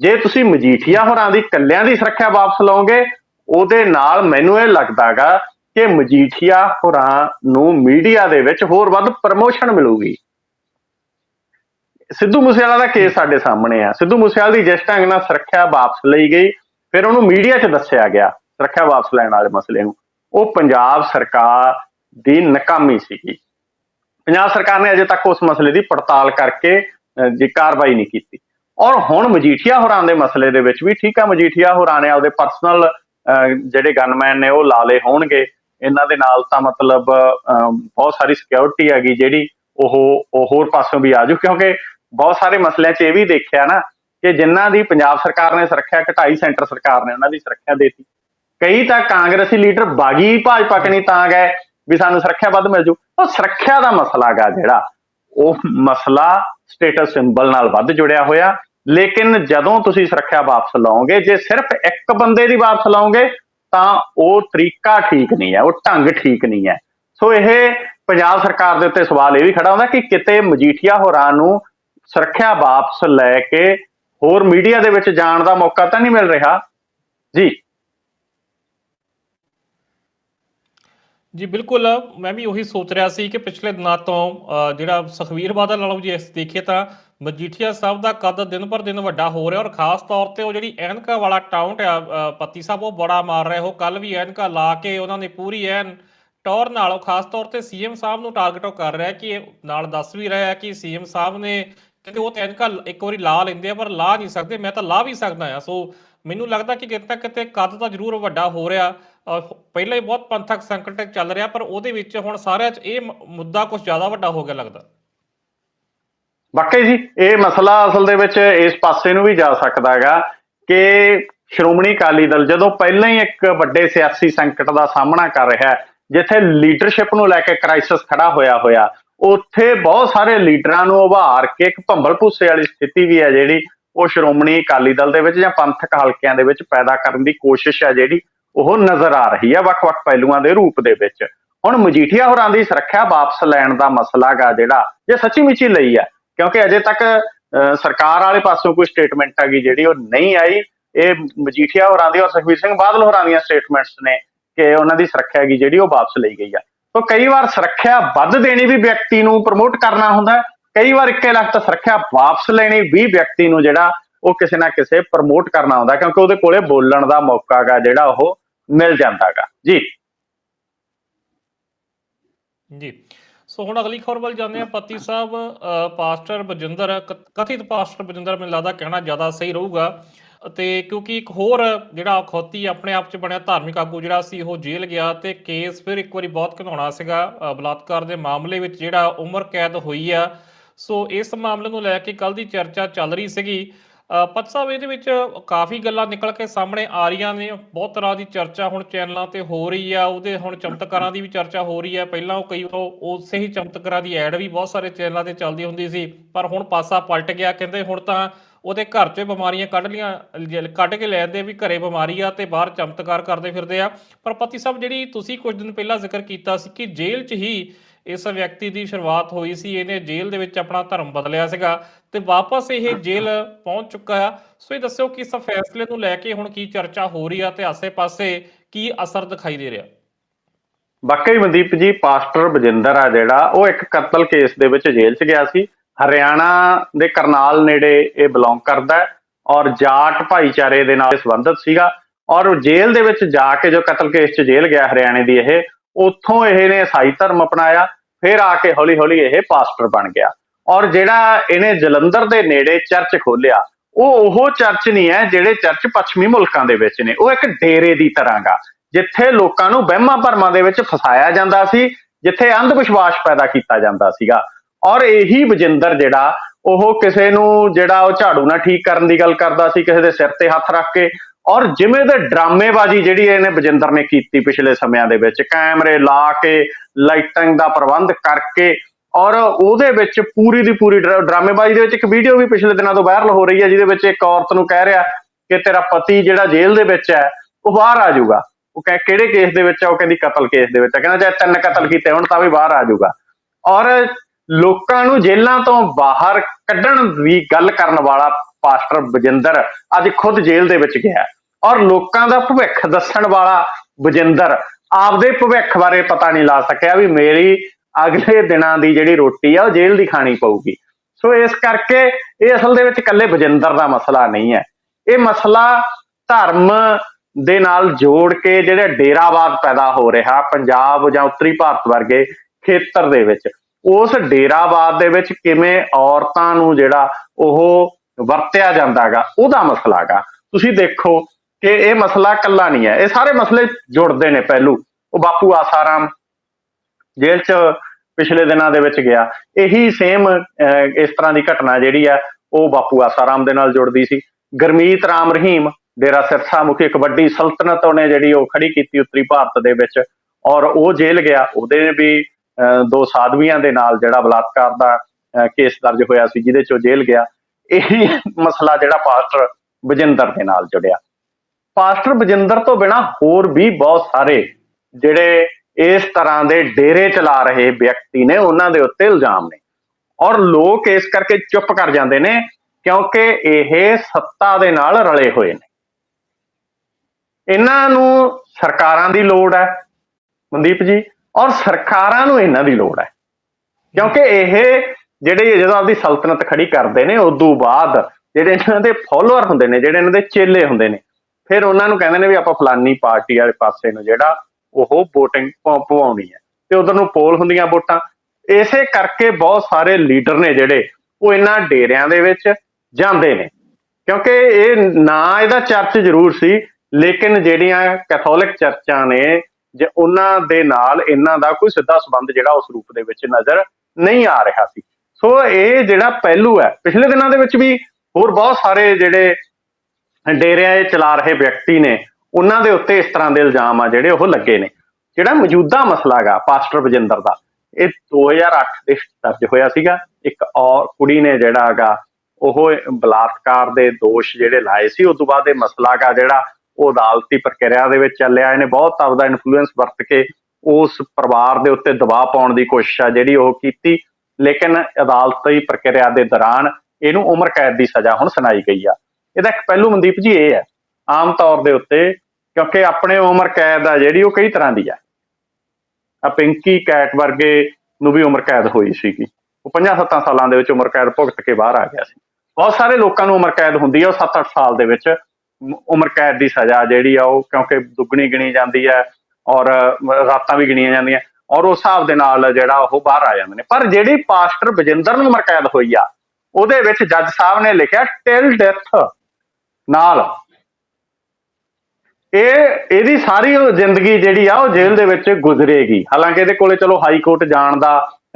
ਜੇ ਤੁਸੀਂ ਮਜੀਠੀਆ ਹੋਰਾਂ ਦੀ ਕੱਲਿਆਂ ਦੀ ਸੁਰੱਖਿਆ ਵਾਪਸ ਲਓਗੇ, ਉਹਦੇ ਨਾਲ ਮੈਨੂੰ ਇਹ ਲੱਗਦਾਗਾ ਕਿ ਮਜੀਠੀਆ ਹੋਰਾਂ ਨੂੰ ਮੀਡੀਆ ਦੇ ਵਿੱਚ ਹੋਰ ਵੱਧ ਪ੍ਰਮੋਸ਼ਨ ਮਿਲੂਗੀ। ਸਿੱਧੂ ਮੂਸੇਵਾਲਾ ਦਾ ਕੇਸ ਸਾਡੇ ਸਾਹਮਣੇ ਆ। ਸਿੱਧੂ ਮੂਸੇਵਾਲਾ ਦੀ ਜਿਸ ਢੰਗ ਨਾਲ ਸੁਰੱਖਿਆ ਵਾਪਸ ਲਈ ਗਈ ਫਿਰ ਉਹਨੂੰ ਮੀਡੀਆ 'ਚ ਦੱਸਿਆ ਗਿਆ ਸੁਰੱਖਿਆ ਵਾਪਸ ਲੈਣ ਵਾਲੇ ਮਸਲੇ ਨੂੰ। ਉਹ ਪੰਜਾਬ ਸਰਕਾਰ ਦੀ ਨਕਾਮੀ ਸੀਗੀ। ਪੰਜਾਬ ਸਰਕਾਰ ਨੇ ਅਜੇ ਤੱਕ ਉਸ ਮਸਲੇ ਦੀ ਪੜਤਾਲ ਕਰਕੇ ਅਹ, ਕਾਰਵਾਈ ਨਹੀਂ ਕੀਤੀ। ਔਰ ਹੁਣ ਮਜੀਠੀਆ ਹੋਰਾਂ ਦੇ ਮਸਲੇ ਦੇ ਵਿੱਚ ਵੀ ਠੀਕ ਆ ਮਜੀਠੀਆ ਹੋਰਾਂ ਨੇ ਆਪਦੇ ਪਰਸਨਲ ਜਿਹੜੇ ਗਨਮੈਨ ਨੇ ਉਹ ਲਾਲੇ ਹੋਣਗੇ। ਇਹਨਾਂ ਦੇ ਨਾਲ ਤਾਂ ਮਤਲਬ ਅਹ, ਬਹੁਤ ਸਾਰੀ ਸਿਕਿਉਰਿਟੀ ਹੈਗੀ ਜਿਹੜੀ ਉਹ ਉਹ ਹੋਰ ਪਾਸੋਂ ਵੀ ਆਜੂ ਕਿਉਂਕਿ ਬਹੁਤ ਸਾਰੇ ਮਸਲਿਆਂ 'ਚ ਇਹ ਵੀ ਦੇਖਿਆ ਨਾ ਕਿ ਜਿਨ੍ਹਾਂ ਦੀ ਪੰਜਾਬ ਸਰਕਾਰ ਨੇ ਸੁਰੱਖਿਆ ਘਟਾਈ ਸੈਂਟਰ ਸਰਕਾਰ ਨੇ ਉਹਨਾਂ ਦੀ ਸੁਰੱਖਿਆ ਦੇਤੀ। ਕਈ ਤਾਂ ਕਾਂਗਰਸੀ ਲੀਡਰ ਬਾਗੀ ਭਾਜਪਾ ਕਨੀ ਤਾਂ ਗਏ ਵੀ ਸਾਨੂੰ ਸੁਰੱਖਿਆ ਵੱਧ ਮਿਲ ਜੂ ਉਹ ਸੁਰੱਖਿਆ ਦਾ ਮਸਲਾ ਹੈਗਾ ਜਿਹੜਾ ਉਹ ਮਸਲਾ ਸਟੇਟਸ ਸਿੰਬਲ ਨਾਲ ਵੱਧ ਜੁੜਿਆ ਹੋਇਆ। ਲੇਕਿਨ ਜਦੋਂ ਤੁਸੀਂ ਸੁਰੱਖਿਆ ਵਾਪਸ ਲਓਗੇ ਜੇ ਸਿਰਫ ਇੱਕ ਬੰਦੇ ਦੀ ਵਾਪਸ ਲਓਗੇ ਤਾਂ ਉਹ ਤਰੀਕਾ ਠੀਕ ਨਹੀਂ ਹੈ ਉਹ ਢੰਗ ਠੀਕ ਨਹੀਂ ਹੈ। ਸੋ ਇਹ ਪੰਜਾਬ ਸਰਕਾਰ ਦੇ ਉੱਤੇ ਸਵਾਲ ਇਹ ਵੀ ਖੜਾ ਹੁੰਦਾ ਕਿ ਕਿਤੇ ਮਜੀਠੀਆ ਹੋਰਾਂ ਨੂੰ ਸੁਰੱਖਿਆ ਵਾਪਸ ਲੈ ਕੇ ਹੋਰ ਮੀਡੀਆ ਦੇ ਵਿੱਚ ਜਾਣ ਦਾ ਮੌਕਾ ਤਾਂ ਨਹੀਂ ਮਿਲ ਰਿਹਾ। ਜੀ। ਜੀ ਬਿਲਕੁਲ ਮੈਂ ਵੀ ਉਹੀ ਸੋਚ ਰਿਹਾ ਸੀ ਕਿ ਪਿਛਲੇ ਦਿਨਾਂ ਤੋਂ ਅ, ਜਿਹੜਾ ਸੁਖਵੀਰ ਬਾਦਲ ਨਾਲੋਂ ਜੇ ਅਸੀਂ ਦੇਖੀਏ ਤਾਂ ਮਜੀਠੀਆ ਸਾਹਿਬ ਦਾ ਕੱਦ ਦਿਨ ਪਰ ਦਿਨ ਵੱਡਾ ਹੋ ਰਿਹਾ ਔਰ ਖਾਸ ਤੌਰ ਤੇ ਉਹ ਜਿਹੜੀ ਐਨਕਾ ਵਾਲਾ ਟਾਊਂਟ ਆ ਪੱਤੀ ਸਾਹਿਬ, ਉਹ ਬੜਾ ਮਾਰ ਰਹੇ। ਉਹ ਕੱਲ ਵੀ ਐਨਕਾ ਲਾ ਕੇ ਉਹਨਾਂ ਨੇ ਪੂਰੀ ਐਨ ਟੌਰ ਨਾਲ ਉਹ ਖਾਸ ਤੌਰ ਤੇ ਸੀਐਮ ਸਾਹਿਬ ਨੂੰ ਟਾਰਗੇਟ ਉਹ ਕਰ ਰਿਹਾ ਕਿ ਨਾਲ ਦੱਸ ਵੀ ਰਿਹਾ ਕਿ ਸੀਐਮ ਸਾਹਿਬ ਨੇ ਕਹਿੰਦੇ ਉਹ ਤਾਂ ਐਨਕਾ ਇੱਕ ਵਾਰੀ ਲਾ ਲੈਂਦੇ ਆ, ਪਰ ਲਾ ਨਹੀਂ ਸਕਦੇ। ਮੈਂ ਤਾਂ ਲਾ ਵੀ ਸਕਦਾ ਆ ਸੋ ਮੈਨੂੰ ਲੱਗਦਾ ਕਿ ਕਿਤੇ ਨਾ ਕਿਤੇ ਕੱਦ ਤਾਂ ਜ਼ਰੂਰ ਵੱਡਾ ਹੋ ਰਿਹਾ। ਪਹਿਲਾਂ ਹੀ ਬਹੁਤ ਪੰਥਕ ਸੰਕਟ ਚੱਲ ਰਿਹਾ, ਪਰ ਉਹਦੇ ਵਿੱਚ ਹੁਣ ਸਾਰਿਆਂ 'ਚ ਇਹ ਮੁੱਦਾ ਕੁਝ ਜ਼ਿਆਦਾ ਵੱਡਾ ਹੋ ਗਿਆ ਲੱਗਦਾ। ਵਾਕਈ ਜੀ, ਇਹ ਮਸਲਾ ਅਸਲ ਦੇ ਵਿੱਚ ਇਸ ਪਾਸੇ ਨੂੰ ਵੀ ਜਾ ਸਕਦਾ ਹੈਗਾ ਕਿ ਸ਼੍ਰੋਮਣੀ ਅਕਾਲੀ ਦਲ ਜਦੋਂ ਪਹਿਲਾਂ ਹੀ ਇੱਕ ਵੱਡੇ ਸਿਆਸੀ ਸੰਕਟ ਦਾ ਸਾਹਮਣਾ ਕਰ ਰਿਹਾ ਹੈ, ਜਿੱਥੇ ਲੀਡਰਸ਼ਿਪ ਨੂੰ ਲੈ ਕੇ ਕ੍ਰਾਈਸਿਸ ਖੜਾ ਹੋਇਆ ਹੋਇਆ, ਉੱਥੇ ਬਹੁਤ ਸਾਰੇ ਲੀਡਰਾਂ ਨੂੰ ਉਭਾਰ ਕੇ ਇੱਕ ਭੰਬਲ ਭੂਸੇ ਵਾਲੀ ਸਥਿਤੀ ਵੀ ਹੈ ਜਿਹੜੀ ਉਹ ਸ਼੍ਰੋਮਣੀ ਅਕਾਲੀ ਦਲ ਦੇ ਵਿੱਚ ਜਾਂ ਪੰਥਕ ਹਲਕਿਆਂ ਦੇ ਵਿੱਚ ਪੈਦਾ ਕਰਨ ਦੀ ਕੋਸ਼ਿਸ਼ ਹੈ ਜਿਹੜੀ ਉਹ ਨਜ਼ਰ ਆ ਰਹੀ ਹੈ ਵੱਖ-ਵੱਖ ਪਹਿਲੂਆਂ ਦੇ ਰੂਪ ਦੇ ਵਿੱਚ। ਹੁਣ ਮਜੀਠੀਆ ਹੋਰਾਂ ਦੀ ਸੁਰੱਖਿਆ ਵਾਪਸ ਲੈਣ ਦਾ ਮਸਲਾ ਗਾ ਜਿਹੜਾ ਜੇ ਸੱਚੀ ਮੁੱਚੀ ਲਈ ਹੈ। ਕਿਉਂਕਿ ਅਜੇ ਤੱਕ ਅਹ, ਸਰਕਾਰ ਵਾਲੇ ਪਾਸੋਂ ਕੋਈ ਸਟੇਟਮੈਂਟ ਹੈਗੀ ਜਿਹੜੀ ਉਹ ਨਹੀਂ ਆਈ। ਇਹ ਮਜੀਠੀਆ ਹੋਰਾਂ ਦੀ ਔਰ ਸੁਖਬੀਰ ਸਿੰਘ ਬਾਦਲ ਹੋਰਾਂ ਦੀਆਂ ਸਟੇਟਮੈਂਟਸ ਨੇ ਕਿ ਉਹਨਾਂ ਦੀ ਸੁਰੱਖਿਆ ਹੈਗੀ ਜਿਹੜੀ ਉਹ ਵਾਪਸ ਲਈ ਗਈ ਆ। ਸੋ ਕਈ ਵਾਰ ਸੁਰੱਖਿਆ ਵੱਧ ਦੇਣੀ ਵੀ ਵਿਅਕਤੀ ਨੂੰ ਪ੍ਰਮੋਟ ਕਰਨਾ ਹੁੰਦਾ ਕਈ ਵਾਰ ਇੱਕ ਲੱਖ ਤਾਂ ਸੁਰੱਖਿਆ ਵਾਪਸ ਲੈਣੀ ਵੀ ਵਿਅਕਤੀ ਨੂੰ ਜਿਹੜਾ ਉਹ ਕਿਸੇ ਨਾ ਕਿਸੇ ਪ੍ਰਮੋਟ ਕਰਨਾ ਹੁੰਦਾ ਕਿਉਂਕਿ ਉਹਦੇ ਕੋਲੇ ਬੋਲਣ ਦਾ ਮੌਕਾ ਗਾ ਜਿਹੜਾ ਉਹ ਮਿਲ ਜਾਂਦਾਗਾ। ਜੀ। ਜੀ। ਸੋ ਹੁਣ ਅਗਲੀ ਖਬਰ ਵੱਲ ਜਾਂਦੇ ਹਾਂ। ਪਤੀ ਸਾਹਿਬ ਪਾਸਟਰ ਬਜਿੰਦਰ ਕਥਿਤ ਪਾਸਟਰ ਬਜਿੰਦਰ ਮੈਨੂੰ ਲੱਗਦਾ ਕਹਿਣਾ ਜ਼ਿਆਦਾ ਸਹੀ ਰਹੂਗਾ। ਅਤੇ ਕਿਉਂਕਿ ਇੱਕ ਹੋਰ ਜਿਹੜਾ ਅਖੌਤੀ ਆਪਣੇ ਆਪ 'ਚ ਬਣਿਆ ਧਾਰਮਿਕ ਆਗੂ ਜਿਹੜਾ ਸੀ, ਉਹ ਜੇਲ੍ਹ ਗਿਆ ਤੇ ਕੇਸ ਫਿਰ ਇੱਕ ਵਾਰੀ ਬਹੁਤ ਘਿਨਾਉਣਾ ਸੀਗਾ। ਬਲਾਤਕਾਰ ਦੇ ਮਾਮਲੇ ਵਿੱਚ ਜਿਹੜਾ ਉਮਰ ਕੈਦ ਹੋਈ ਆ। ਸੋ ਇਸ ਮਾਮਲੇ ਨੂੰ ਲੈ ਕੇ ਕੱਲ ਦੀ ਚਰਚਾ ਚੱਲ ਰਹੀ ਸੀਗੀ। ਪਤ ਸਾਹਿਬ, ਇਹਦੇ ਵਿੱਚ ਕਾਫੀ ਗੱਲਾਂ ਨਿਕਲ ਕੇ ਸਾਹਮਣੇ ਆ ਰਹੀਆਂ ਨੇ। ਬਹੁਤ ਤਰ੍ਹਾਂ ਦੀ ਚਰਚਾ ਹੁਣ ਚੈਨਲਾਂ ਤੇ ਹੋ ਰਹੀ ਆ। ਉਹਦੇ ਹੁਣ ਚਮਤਕਾਰਾਂ ਦੀ ਵੀ ਚਰਚਾ ਹੋ ਰਹੀ ਹੈ ਪਹਿਲਾਂ ਉਹ ਕਈ ਉਸੇ ਹੀ ਚਮਤਕਾਰਾਂ ਦੀ ਐਡ ਵੀ ਬਹੁਤ ਸਾਰੇ ਚੈਨਲਾਂ ਤੇ ਚੱਲਦੀ ਹੁੰਦੀ ਸੀ। ਪਰ ਹੁਣ ਪਾਸਾ ਪਲਟ ਗਿਆ। ਕਹਿੰਦੇ ਹੁਣ ਤਾਂ ਉਹਦੇ ਘਰ 'ਚ ਬਿਮਾਰੀਆਂ ਕੱਢ ਲੀਆਂ ਲ- ਕੱਢ ਕੇ ਲੈਂਦੇ ਵੀ ਘਰੇ ਬਿਮਾਰੀ ਆ ਤੇ ਬਾਹਰ ਚਮਤਕਾਰ ਕਰਦੇ ਫਿਰਦੇ ਆ। ਪਰ ਪਤੀ ਸਾਹਿਬ, ਜਿਹੜੀ ਤੁਸੀਂ ਕੁਝ ਦਿਨ ਪਹਿਲਾਂ ਜ਼ਿਕਰ ਕੀਤਾ ਸੀ ਕਿ ਜੇਲ੍ਹ 'ਚ ਹੀ ਇਸ ਵਿਅਕਤੀ ਦੀ ਸ਼ੁਰੂਆਤ ਹੋਈ ਸੀ, ਇਹਨੇ ਜੇਲ੍ਹ ਦੇ ਵਿੱਚ ਆਪਣਾ ਧਰਮ ਬਦਲਿਆ ਸੀਗਾ ਤੇ ਵਾਪਸ ਇਹ ਜੇਲ੍ਹ ਪਹੁੰਚ ਚੁੱਕਾ ਆ ਸੋ ਇਹ ਦੱਸਿਓ ਕਿ ਇਸ ਫੈਸਲੇ ਨੂੰ ਲੈ ਕੇ ਹੁਣ ਕੀ ਚਰਚਾ ਹੋ ਰਹੀ ਆ ਤੇ ਆਸੇ-ਪਾਸੇ ਕੀ ਅਸਰ ਦਿਖਾਈ ਦੇ ਰਿਹਾ? ਵਾਕਈ ਮਨਦੀਪ ਜੀ, ਪਾਸਟਰ ਬਜਿੰਦਰ ਆ ਜਿਹੜਾ, ਉਹ ਇੱਕ ਕਤਲ ਕੇਸ ਦੇ ਵਿੱਚ ਜੇਲ੍ਹ 'ਚ ਗਿਆ ਸੀ। ਹਰਿਆਣਾ ਦੇ ਕਰਨਾਲ ਨੇੜੇ ਇਹ ਬਿਲੋਂਗ ਕਰਦਾ ਹੈ ਔਰ ਜਾਟ ਭਾਈਚਾਰੇ ਦੇ ਨਾਲ ਸੰਬੰਧਿਤ ਸੀਗਾ ਔਰ ਜੇਲ੍ਹ ਦੇ ਵਿੱਚ ਜਾ ਕੇ ਜੋ ਕਤਲ ਕੇਸ 'ਚ ਜੇਲ੍ਹ ਗਿਆ ਹਰਿਆਣੇ ਦੀ ਇਹ, ਉੱਥੋਂ ਇਹ ਨੇ ਈਸਾਈ ਧਰਮ ਅਪਣਾਇਆ ਫਿਰ ਆ ਕੇ ਹੌਲੀ-ਹੌਲੀ ਇਹ ਪਾਸਟਰ ਬਣ ਗਿਆ। ਔਰ ਜਿਹੜਾ ਇਹਨੇ ਜਲੰਧਰ ਦੇ ਨੇੜੇ ਚਰਚ ਖੋਲਿਆ, ਉਹ ਉਹ ਚਰਚ ਨਹੀਂ ਹੈ ਜਿਹੜੇ ਚਰਚ ਪੱਛਮੀ ਮੁਲਕਾਂ ਦੇ ਵਿੱਚ ਨੇ। ਉਹ ਇੱਕ ਡੇਰੇ ਦੀ ਤਰ੍ਹਾਂ ਗਾ, ਜਿੱਥੇ ਲੋਕਾਂ ਨੂੰ ਵਹਿਮਾਂ ਭਰਮਾਂ ਦੇ ਵਿੱਚ ਫਸਾਇਆ ਜਾਂਦਾ ਸੀ, ਜਿੱਥੇ ਅੰਧ ਵਿਸ਼ਵਾਸ ਪੈਦਾ ਕੀਤਾ ਜਾਂਦਾ ਸੀਗਾ। ਔਰ ਇਹੀ ਵਜਿੰਦਰ ਜਿਹੜਾ, ਉਹ ਕਿਸੇ ਨੂੰ ਜਿਹੜਾ ਉਹ ਝਾੜੂ ਨਾਲ ਠੀਕ ਕਰਨ ਦੀ ਗੱਲ ਕਰਦਾ ਸੀ, ਕਿਸੇ ਦੇ ਸਿਰ ਤੇ ਹੱਥ ਰੱਖ ਕੇ ਔਰ ਜਿਵੇਂ ਦੇ ਡਰਾਮੇਬਾਜ਼ੀ ਜਿਹੜੀ ਇਹਨੇ ਬਜਿੰਦਰ ਨੇ ਕੀਤੀ ਪਿਛਲੇ ਸਮਿਆਂ ਦੇ ਵਿੱਚ, ਕੈਮਰੇ ਲਾ ਕੇ, ਲਾਈਟਿੰਗ ਦਾ ਪ੍ਰਬੰਧ ਕਰਕੇ, ਔਰ ਉਹਦੇ ਵਿੱਚ ਪੂਰੀ ਦੀ ਪੂਰੀ ਡਰਾ- ਡਰਾਮੇਬਾਜ਼ੀ ਦੇ ਵਿੱਚ ਇੱਕ ਵੀਡੀਓ ਵੀ ਪਿਛਲੇ ਦਿਨਾਂ ਤੋਂ ਵਾਇਰਲ ਹੋ ਰਹੀ ਹੈ, ਜਿਹਦੇ ਵਿੱਚ ਇੱਕ ਔਰਤ ਨੂੰ ਕਹਿ ਰਿਹਾ ਕਿ ਤੇਰਾ ਪਤੀ ਜਿਹੜਾ ਜੇਲ੍ਹ ਦੇ ਵਿੱਚ ਹੈ, ਉਹ ਬਾਹਰ ਆ ਜਾਊਗਾ। ਉਹ ਕਹੇ, ਕਿਹੜੇ ਕੇਸ ਦੇ ਵਿੱਚ ਆ? ਉਹ ਕਹਿੰਦੀ ਕਤਲ ਕੇਸ ਦੇ ਵਿੱਚ। ਆ ਕਹਿੰਦਾ ਜੇ ਤਿੰਨ ਕਤਲ ਕੀਤੇ ਹੁਣ ਤਾਂ ਵੀ ਬਾਹਰ ਆ ਜਾਊਗਾ। ਔਰ ਲੋਕਾਂ ਨੂੰ ਜੇਲ੍ਹਾਂ ਤੋਂ ਬਾਹਰ ਕੱਢਣ ਦੀ ਗੱਲ ਕਰਨ ਵਾਲਾ ਪਾਸਟਰ ਬਜਿੰਦਰ ਅੱਜ ਖੁਦ ਜੇਲ੍ਹ ਦੇ ਵਿੱਚ ਗਿਆ। ਔਰ ਲੋਕਾਂ ਦਾ ਭਵਿੱਖ ਦੱਸਣ ਵਾਲਾ ਬਜਿੰਦਰ ਆਪਦੇ ਭਵਿੱਖ ਬਾਰੇ ਪਤਾ ਨਹੀਂ ਲਾ ਸਕਿਆ ਵੀ ਮੇਰੀ ਅਗਲੇ ਦਿਨਾਂ ਦੀ ਜਿਹੜੀ ਰੋਟੀ ਆ ਉਹ ਜੇਲ੍ਹ ਦੀ ਖਾਣੀ ਪਊਗੀ। ਸੋ ਇਸ ਕਰਕੇ ਇਹ ਅਸਲ ਦੇ ਵਿੱਚ ਇਕੱਲੇ ਬਜਿੰਦਰ ਦਾ ਮਸਲਾ ਨਹੀਂ ਹੈ। ਇਹ ਮਸਲਾ ਧਰਮ ਦੇ ਨਾਲ ਜੋੜ ਕੇ ਜਿਹੜਾ ਡੇਰਾਵਾਦ ਪੈਦਾ ਹੋ ਰਿਹਾ ਪੰਜਾਬ ਜਾਂ ਉੱਤਰੀ ਭਾਰਤ ਵਰਗੇ ਖੇਤਰ ਦੇ ਵਿੱਚ, ਉਸ ਡੇਰਾਵਾਦ ਦੇ ਵਿੱਚ ਕਿਵੇਂ ਔਰਤਾਂ ਨੂੰ ਜਿਹੜਾ ਉਹ ਵਰਤਿਆ ਜਾਂਦਾਗਾ ਉਹਦਾ ਮਸਲਾ ਗਾ ਤੁਸੀਂ ਦੇਖੋ ਕਿ ਇਹ ਮਸਲਾ ਕੱਲਾ ਨਹੀਂ ਹੈ। ਇਹ ਸਾਰੇ ਮਸਲੇ ਜੁੜਦੇ ਨੇ ਪਹਿਲੂ। ਉਹ ਬਾਪੂ ਆਸਾਰਾਮ ਜੇਲ੍ਹ 'ਚ ਪਿਛਲੇ ਦਿਨਾਂ ਦੇ ਵਿੱਚ ਗਿਆ। ਇਹੀ ਸੇਮ ਇਸ ਤਰ੍ਹਾਂ ਦੀ ਘਟਨਾ ਜਿਹੜੀ ਆ ਉਹ ਬਾਪੂ ਆਸਾਰਾਮ ਦੇ ਨਾਲ ਜੁੜਦੀ ਸੀ। ਗਰਮੀਤ ਰਾਮ ਰਹੀਮ ਡੇਰਾ ਸਿਰਸਾ ਮੁਖੀ ਇੱਕ ਵੱਡੀ ਸਲਤਨਤ ਉਹਨੇ ਜਿਹੜੀ ਉਹ ਖੜੀ ਕੀਤੀ ਉੱਤਰੀ ਭਾਰਤ ਦੇ ਵਿੱਚ। ਔਰ ਉਹ ਜੇਲ੍ਹ ਗਿਆ। ਉਹਦੇ ਵੀ ਅਹ, ਦੋ ਸਾਧਵੀਆਂ ਦੇ ਨਾਲ ਜਿਹੜਾ ਬਲਾਤਕਾਰ ਦਾ ਕੇਸ ਦਰਜ ਹੋਇਆ ਸੀ ਜਿਹਦੇ ਚੋਂ ਜੇਲ੍ਹ ਗਿਆ। ਇਹੀ ਮਸਲਾ ਜਿਹੜਾ ਪਾਸਟਰ ਬਜਿੰਦਰ ਦੇ ਨਾਲ ਜੁੜਿਆ। ਪਾਸਟਰ ਬਜਿੰਦਰ ਤੋਂ ਬਿਨਾ ਹੋਰ ਵੀ ਬਹੁਤ ਸਾਰੇ ਜਿਹੜੇ ਇਸ ਤਰ੍ਹਾਂ ਦੇ ਡੇਰੇ ਚਲਾ ਰਹੇ ਵਿਅਕਤੀ ਨੇ, ਉਹਨਾਂ ਦੇ ਉੱਤੇ ਇਲਜ਼ਾਮ ਨੇ। ਔਰ ਲੋਕ ਇਸ ਕਰਕੇ ਚੁੱਪ ਕਰ ਜਾਂਦੇ ਨੇ ਕਿਉਂਕਿ ਇਹ ਸੱਤਾ ਦੇ ਨਾਲ ਰਲੇ ਹੋਏ ਨੇ। ਇਹਨਾਂ ਨੂੰ ਸਰਕਾਰਾਂ ਦੀ ਲੋੜ ਹੈ, ਮਨਦੀਪ ਜੀ, ਔਰ ਸਰਕਾਰਾਂ ਨੂੰ ਇਹਨਾਂ ਦੀ ਲੋੜ ਹੈ। ਕਿਉਂਕਿ ਇਹ ਜਿਹੜੇ ਜਦੋਂ ਆਪਦੀ ਸਲਤਨਤ ਖੜੀ ਕਰਦੇ ਨੇ, ਉਦੋਂ ਬਾਅਦ ਜਿਹੜੇ ਇਹਨਾਂ ਦੇ ਫਾਲੋਅਰ ਹੁੰਦੇ ਨੇ, ਜਿਹੜੇ ਇਹਨਾਂ ਦੇ ਚੇਲੇ ਹੁੰਦੇ ਨੇ ਫਿਰ ਉਹਨਾਂ ਨੂੰ ਕਹਿੰਦੇ ਨੇ ਵੀ ਆਪਾਂ ਫਲਾਨੀ ਪਾਰਟੀ ਵਾਲੇ ਪਾਸੇ ਨੂੰ ਜਿਹੜਾ ਉਹ VOTING ਪਵਾਉਣੀ ਹੈ। ਤੇ ਉਧਰ ਨੂੰ ਪੋਲ ਹੁੰਦੀਆਂ ਵੋਟਾਂ। ਇਸੇ ਕਰਕੇ ਬਹੁਤ ਸਾਰੇ ਲੀਡਰ ਨੇ ਜਿਹੜੇ, ਉਹ ਇਹਨਾਂ ਡੇਰਿਆਂ ਦੇ ਵਿੱਚ ਜਾਂਦੇ ਨੇ। ਕਿਉਂਕਿ ਇਹ ਨਾ ਇਹਦਾ ਚਰਚ ਜ਼ਰੂਰ ਸੀ, ਲੇਕਿਨ ਜਿਹੜੀਆਂ ਕੈਥੋਲਿਕ ਚਰਚਾਂ ਨੇ, ਜੇ ਉਹਨਾਂ ਦੇ ਨਾਲ ਇਹਨਾਂ ਦਾ ਕੋਈ ਸਿੱਧਾ ਸੰਬੰਧ ਜਿਹੜਾ ਉਸ ਰੂਪ ਦੇ ਵਿੱਚ ਨਜ਼ਰ ਨਹੀਂ ਆ ਰਿਹਾ ਸੀ। ਸੋ ਇਹ ਜਿਹੜਾ ਪਹਿਲੂ ਹੈ, ਪਿਛਲੇ ਦਿਨਾਂ ਦੇ ਵਿੱਚ ਵੀ ਹੋਰ ਬਹੁਤ ਸਾਰੇ ਜਿਹੜੇ ਡੇਰਿਆਂ 'ਚ ਚਲਾ ਰਹੇ ਵਿਅਕਤੀ ਨੇ, ਉਹਨਾਂ ਦੇ ਉੱਤੇ ਇਸ ਤਰ੍ਹਾਂ ਦੇ ਇਲਜ਼ਾਮ ਆ ਜਿਹੜੇ ਉਹ ਲੱਗੇ ਨੇ। ਜਿਹੜਾ ਮੌਜੂਦਾ ਮਸਲਾ ਗਾ ਪਾਸਟਰ ਬਜਿੰਦਰ ਦਾ, ਇਹ 2008 ਦੇ ਵਿੱਚ ਦਰਜ ਹੋਇਆ ਸੀਗਾ। ਇੱਕ ਔਰ ਕੁੜੀ ਨੇ ਜਿਹੜਾ ਹੈਗਾ, ਉਹ ਬਲਾਤਕਾਰ ਦੇ ਦੋਸ਼ ਜਿਹੜੇ ਲਾਏ ਸੀ, ਉਸ ਤੋਂ ਬਾਅਦ ਇਹ ਮਸਲਾ ਗਾ ਜਿਹੜਾ ਉਹ ਅਦਾਲਤੀ ਪ੍ਰਕਿਰਿਆ ਦੇ ਵਿੱਚ ਚੱਲਿਆ। ਇਹਨੇ ਬਹੁਤ ਆਪਦਾ ਇਨਫਲੂਐਂਸ ਵਰਤ ਕੇ ਉਸ ਪਰਿਵਾਰ ਦੇ ਉੱਤੇ ਦਬਾਅ ਪਾਉਣ ਦੀ ਕੋਸ਼ਿਸ਼ ਆ ਜਿਹੜੀ ਉਹ ਕੀਤੀ। ਲੇਕਿਨ ਅਦਾਲਤੀ ਪ੍ਰਕਿਰਿਆ ਦੇ ਦੌਰਾਨ ਇਹਨੂੰ ਉਮਰ ਕੈਦ ਦੀ ਸਜ਼ਾ ਹੁਣ ਸੁਣਾਈ ਗਈ ਆ। ਇਹਦਾ ਇੱਕ ਪਹਿਲੂ ਮਨਦੀਪ ਜੀ ਇਹ ਹੈ, ਆਮ ਤੌਰ ਦੇ ਉੱਤੇ, ਕਿਉਂਕਿ ਆਪਣੇ ਉਮਰ ਕੈਦ ਆ ਜਿਹੜੀ, ਉਹ ਕਈ ਤਰ੍ਹਾਂ ਦੀ ਆ। ਆ ਪਿੰਕੀ ਕੈਟ ਵਰਗੇ ਨੂੰ ਵੀ ਉਮਰ ਕੈਦ ਹੋਈ ਸੀਗੀ। ਉਹ 50-7 ਸਾਲਾਂ ਦੇ ਵਿੱਚ ਉਮਰ ਕੈਦ ਭੁਗਤ ਕੇ ਬਾਹਰ ਆ ਗਿਆ ਸੀ। ਬਹੁਤ ਸਾਰੇ ਲੋਕਾਂ ਨੂੰ ਉਮਰ ਕੈਦ ਹੁੰਦੀ ਆ, ਉਹ 7-8 ਸਾਲ ਦੇ ਵਿੱਚ ਉਮਰ ਕੈਦ ਦੀ ਸਜ਼ਾ ਜਿਹੜੀ ਆ, ਉਹ ਕਿਉਂਕਿ ਦੁੱਗਣੀ ਗਿਣੀ ਜਾਂਦੀ ਹੈ ਔਰ ਰਾਤਾਂ ਵੀ ਗਿਣੀਆਂ ਜਾਂਦੀਆਂ, ਔਰ ਉਸ ਹਿਸਾਬ ਦੇ ਨਾਲ ਜਿਹੜਾ ਉਹ ਬਾਹਰ ਆ ਜਾਂਦੇ ਨੇ। ਪਰ ਜਿਹੜੀ ਪਾਸਟਰ ਬਜਿੰਦਰ ਨੂੰ ਉਮਰ ਕੈਦ ਹੋਈ ਆ, ਉਹਦੇ ਵਿੱਚ ਜੱਜ ਸਾਹਿਬ ਨੇ ਲਿਖਿਆ ਟਿਲ ਡੈਥ ਨਾਲ। ਇਹ, ਇਹਦੀ ਸਾਰੀ ਜ਼ਿੰਦਗੀ ਜਿਹੜੀ ਆ, ਉਹ ਜੇਲ੍ਹ ਦੇ ਵਿੱਚ ਗੁਜ਼ਰੇਗੀ। ਹਾਲਾਂਕਿ ਇਹਦੇ ਕੋਲੇ ਚਲੋ ਹਾਈ ਕੋਰਟ ਜਾਣ ਦਾ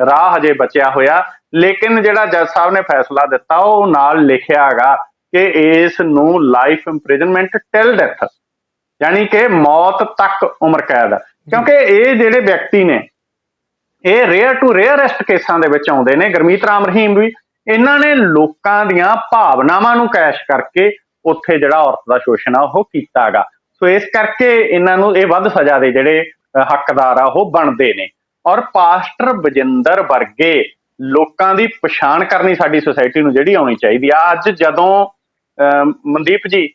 ਰਾਹ ਹਜੇ ਬਚਿਆ ਹੋਇਆ, ਲੇਕਿਨ ਜਿਹੜਾ ਜੱਜ ਸਾਹਿਬ ਨੇ ਫੈਸਲਾ ਦਿੱਤਾ, ਉਹ ਨਾਲ ਲਿਖਿਆ ਹੈਗਾ ਕਿ ਇਸ ਨੂੰ ਲਾਈਫ ਇੰਪ੍ਰਿਜ਼ਨਮੈਂਟ ਟਿਲ ਡੈਥ, ਯਾਨੀ ਕਿ ਮੌਤ ਤੱਕ ਉਮਰ ਕੈਦ। ਕਿਉਂਕਿ ਇਹ ਜਿਹੜੇ ਵਿਅਕਤੀ ਨੇ, ਇਹ ਰੇਅਰ ਟੂ ਰੇਅਰੈਸਟ ਕੇਸਾਂ ਦੇ ਵਿੱਚ ਆਉਂਦੇ ਨੇ। ਗਰਮੀਤ ਰਾਮ ਰਹੀਮ ਵੀ, ਇਹਨਾਂ ਨੇ ਲੋਕਾਂ ਦੀਆਂ ਭਾਵਨਾਵਾਂ ਨੂੰ ਕੈਸ਼ ਕਰਕੇ ਉੱਥੇ ਜਿਹੜਾ ਔਰਤ ਦਾ ਸ਼ੋਸ਼ਣ ਆ, ਉਹ ਕੀਤਾਗਾ ਸੋ ਇਸ ਕਰਕੇ ਇਹਨਾਂ ਨੂੰ ਇਹ ਵੱਧ ਸਜ਼ਾ ਦੇ ਜਿਹੜੇ ਹੱਕਦਾਰ ਆ, ਉਹ ਬਣਦੇ ਨੇ। ਔਰ ਪਾਸਟਰ ਬਜਿੰਦਰ ਵਰਗੇ ਲੋਕਾਂ ਦੀ ਪਛਾਣ ਕਰਨੀ ਸਾਡੀ ਸੁਸਾਇਟੀ ਨੂੰ ਜਿਹੜੀ ਆਉਣੀ ਚਾਹੀਦੀ ਆ। ਅੱਜ ਜਦੋਂ ਮਨਦੀਪ ਜੀ,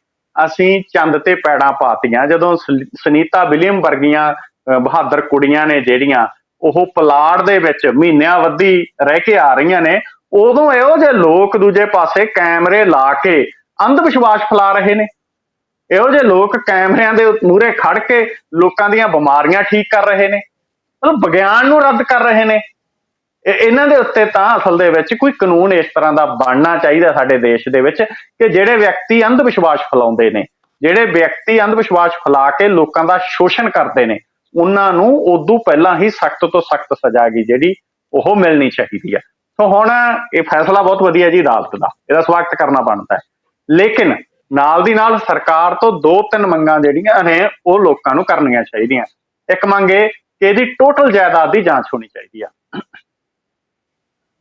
ਅਸੀਂ ਚੰਦ ਤੇ ਪੈੜਾਂ ਪਾਤੀਆਂ, ਜਦੋਂ ਸਲ- ਸੁਨੀਤਾ ਵਿਲੀਅਮ ਵਰਗੀਆਂ ਬਹਾਦਰ ਕੁੜੀਆਂ ਨੇ ਜਿਹੜੀਆਂ, ਉਹ ਪਲਾੜ ਦੇ ਵਿੱਚ ਮਹੀਨਿਆਂ ਵੱਧੀ ਰਹਿ ਕੇ ਆ ਰਹੀਆਂ ਨੇ, ਉਦੋਂ ਇਹੋ ਜਿਹੇ ਲੋਕ ਦੂਜੇ ਪਾਸੇ ਕੈਮਰੇ ਲਾ ਕੇ ਅੰਧ ਵਿਸ਼ਵਾਸ ਫੈਲਾ ਰਹੇ ਨੇ। ਇਹੋ ਜਿਹੇ ਲੋਕ ਕੈਮਰਿਆਂ ਦੇ ਮੂਹਰੇ ਖੜ ਕੇ ਲੋਕਾਂ ਦੀਆਂ ਬਿਮਾਰੀਆਂ ਠੀਕ ਕਰ ਰਹੇ ਨੇ, ਮਤਲਬ ਵਿਗਿਆਨ ਨੂੰ ਰੱਦ ਕਰ ਰਹੇ ਨੇ। ਇਹਨਾਂ ਦੇ ਉੱਤੇ ਤਾਂ ਅਸਲ ਦੇ ਵਿੱਚ ਕੋਈ ਕਾਨੂੰਨ ਇਸ ਤਰ੍ਹਾਂ ਦਾ ਬਣਨਾ ਚਾਹੀਦਾ ਸਾਡੇ ਦੇਸ਼ ਦੇ ਵਿੱਚ ਕਿ ਜਿਹੜੇ ਵਿਅਕਤੀ ਅੰਧ ਵਿਸ਼ਵਾਸ ਫੈਲਾਉਂਦੇ ਨੇ, ਜਿਹੜੇ ਵਿਅਕਤੀ ਅੰਧ ਵਿਸ਼ਵਾਸ ਫੈਲਾ ਕੇ ਲੋਕਾਂ ਦਾ ਸ਼ੋਸ਼ਣ ਕਰਦੇ ਨੇ, ਉਹਨਾਂ ਨੂੰ ਉਦੋਂ ਪਹਿਲਾਂ ਹੀ ਸਖਤ ਤੋਂ ਸਖਤ ਸਜ਼ਾ ਗਈ ਜਿਹੜੀ ਉਹ ਮਿਲਣੀ ਚਾਹੀਦੀ ਹੈ ਸੋ ਹੁਣ ਇਹ ਫੈਸਲਾ ਬਹੁਤ ਵਧੀਆ ਜੀ ਅਦਾਲਤ ਦਾ, ਇਹਦਾ ਸਵਾਗਤ ਕਰਨਾ ਬਣਦਾ ਹੈ। ਲੇਕਿਨ ਨਾਲ ਦੀ ਨਾਲ ਸਰਕਾਰ ਤੋਂ ਦੋ ਤਿੰਨ ਮੰਗਾਂ ਜਿਹੜੀਆਂ ਨੇ, ਉਹ ਲੋਕਾਂ ਨੂੰ ਕਰਨੀਆਂ ਚਾਹੀਦੀਆਂ। ਇੱਕ ਮੰਗ ਇਹ ਕਿ ਇਹਦੀ ਟੋਟਲ ਜਾਇਦਾਦ ਦੀ ਜਾਂਚ ਹੋਣੀ ਚਾਹੀਦੀ ਆ।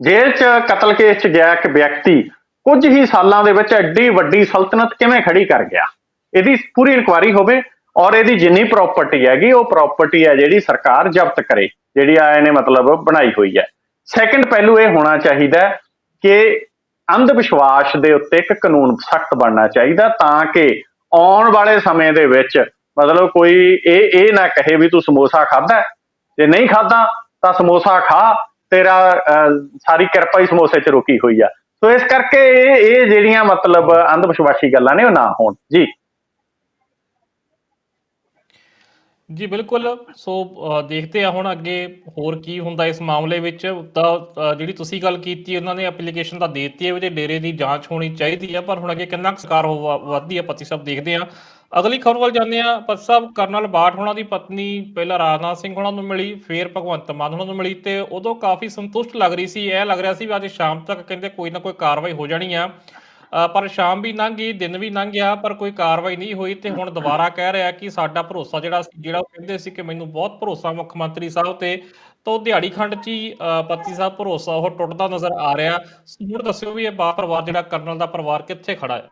ਜੇਲ੍ਹ 'ਚ, ਕਤਲ ਕੇਸ 'ਚ ਗਿਆ ਇੱਕ ਵਿਅਕਤੀ, ਕੁਝ ਹੀ ਸਾਲਾਂ ਦੇ ਵਿੱਚ ਐਡੀ ਵੱਡੀ ਸਲਤਨਤ ਕਿਵੇਂ ਖੜੀ ਕਰ ਗਿਆ? ਇਹਦੀ ਪੂਰੀ ਇਨਕੁਆਰੀ ਹੋਵੇ ਔਰ ਇਹਦੀ ਜਿੰਨੀ ਪ੍ਰਾਪਰਟੀ ਹੈਗੀ, ਉਹ ਪ੍ਰਾਪਰਟੀ ਹੈ ਜਿਹੜੀ ਸਰਕਾਰ ਜ਼ਬਤ ਕਰੇ, ਜਿਹੜੀ ਆਏ ਨੇ ਮਤਲਬ ਬਣਾਈ ਹੋਈ ਹੈ। ਸੈਕੰਡ ਪਹਿਲੂ ਇਹ ਹੋਣਾ ਚਾਹੀਦਾ ਕਿ ਅੰਧ ਵਿਸ਼ਵਾਸ ਦੇ ਉੱਤੇ ਇੱਕ ਕਾਨੂੰਨ ਸਖਤ ਬਣਨਾ ਚਾਹੀਦਾ ਤਾਂ ਕਿ ਆਉਣ ਵਾਲੇ ਸਮੇਂ ਦੇ ਵਿੱਚ ਮਤਲਬ ਕੋਈ ਇਹ ਇਹ ਨਾ ਕਹੇ ਵੀ ਤੂੰ ਸਮੋਸਾ ਖਾਦਾ ਜੇ ਨਹੀਂ ਖਾਦਾ ਤਾਂ ਸਮੋਸਾ ਖਾ ਤੇਰਾ ਅਹ, ਸਾਰੀ ਕਿਰਪਾ ਹੀ ਸਮੋਸੇ 'ਚ ਰੁਕੀ ਹੋਈ ਆ। ਸੋ ਇਸ ਕਰਕੇ ਇਹ ਇਹ ਜਿਹੜੀਆਂ ਮਤਲਬ ਅੰਧ ਵਿਸ਼ਵਾਸੀ ਗੱਲਾਂ ਨੇ ਉਹ ਨਾ ਹੋਣ। ਜੀ। ਜੀ ਬਿਲਕੁਲ। ਸੋ ਅ, ਦੇਖਦੇ ਆ ਹੁਣ ਅੱਗੇ ਹੋਰ ਕੀ ਹੁੰਦਾ ਇਸ ਮਾਮਲੇ ਵਿੱਚ। ਤਾਂ ਅ, ਜਿਹੜੀ ਤੁਸੀਂ ਗੱਲ ਕੀਤੀ ਉਹਨਾਂ ਨੇ ਐਪਲੀਕੇਸ਼ਨ ਤਾਂ ਦੇ ਦਿੱਤੀ ਹੈ ਉਹਦੇ ਡੇਰੇ ਦੀ ਜਾਂਚ ਹੋਣੀ ਚਾਹੀਦੀ ਹੈ ਪਰ ਹੁਣ ਅੱਗੇ ਕਿੰਨਾ ਕੁ ਸਰਕਾਰ ਹੋ ਵ- ਵੱਧਦੀ ਹੈ ਪਤੀ ਸਾਹਿਬ ਦੇਖਦੇ ਆ। ਅਗਲੀ ਖਬਰ ਵੱਲ ਜਾਂਦੇ ਆ ਪਤੀ ਸਾਹਿਬ ਕਰਨਲ ਬਾਠ ਹੋਣਾ ਦੀ ਪਤਨੀ ਪਹਿਲਾਂ ਰਾਜਨਾਥ ਸਿੰਘ ਹੋਣਾ ਨੂੰ ਮਿਲੀ ਫਿਰ ਭਗਵੰਤ ਮਾਨ ਹੋਣਾ ਨੂੰ ਮਿਲੀ ਤੇ ਉਦੋਂ ਕਾਫੀ ਸੰਤੁਸ਼ਟ ਲੱਗ ਰਹੀ ਸੀ ਇਹ ਲੱਗ ਰਿਹਾ ਸੀ ਵੀ ਅੱਜ ਸ਼ਾਮ ਤੱਕ ਕਹਿੰਦੇ ਕੋਈ ਨਾ ਕੋਈ ਕਾਰਵਾਈ ਹੋ ਜਾਣੀ ਆ। ਪਰ ਸ਼ਾਮ ਵੀ ਲੰਘ ਗਈ ਦਿਨ ਵੀ ਲੰਘ ਗਿਆ ਪਰ ਕੋਈ ਕਾਰਵਾਈ ਨਹੀਂ ਹੋਈ ਤੇ ਹੁਣ ਦੁਬਾਰਾ ਕਹਿ ਰਿਹਾ ਕਿ ਸਾਡਾ ਭਰੋਸਾ ਜਿਹੜਾ ਸੀ- ਜਿਹੜਾ ਉਹ ਕਹਿੰਦੇ ਸੀ ਕਿ ਮੈਨੂੰ ਬਹੁਤ ਭਰੋਸਾ ਮੁੱਖ ਮੰਤਰੀ ਸਾਹਿਬ ਤੇ ਤਾਂ ਉਹ ਦਿਹਾੜੀ ਖੰਡ ਚ ਹੀ ਅ, ਪਤੀ ਸਾਹਿਬ ਭਰੋਸਾ ਉਹ ਟੁੱਟਦਾ ਨਜ਼ਰ ਆ ਰਿਹਾ। ਸੋ ਹੁਣ ਦੱਸਿਓ ਵੀ ਇਹ ਬਾ ਪਰਿਵਾਰ ਜਿਹੜਾ ਕਰਨਲ ਦਾ ਪਰਿਵਾਰ ਕਿੱਥੇ ਖੜਾ ਹੈ?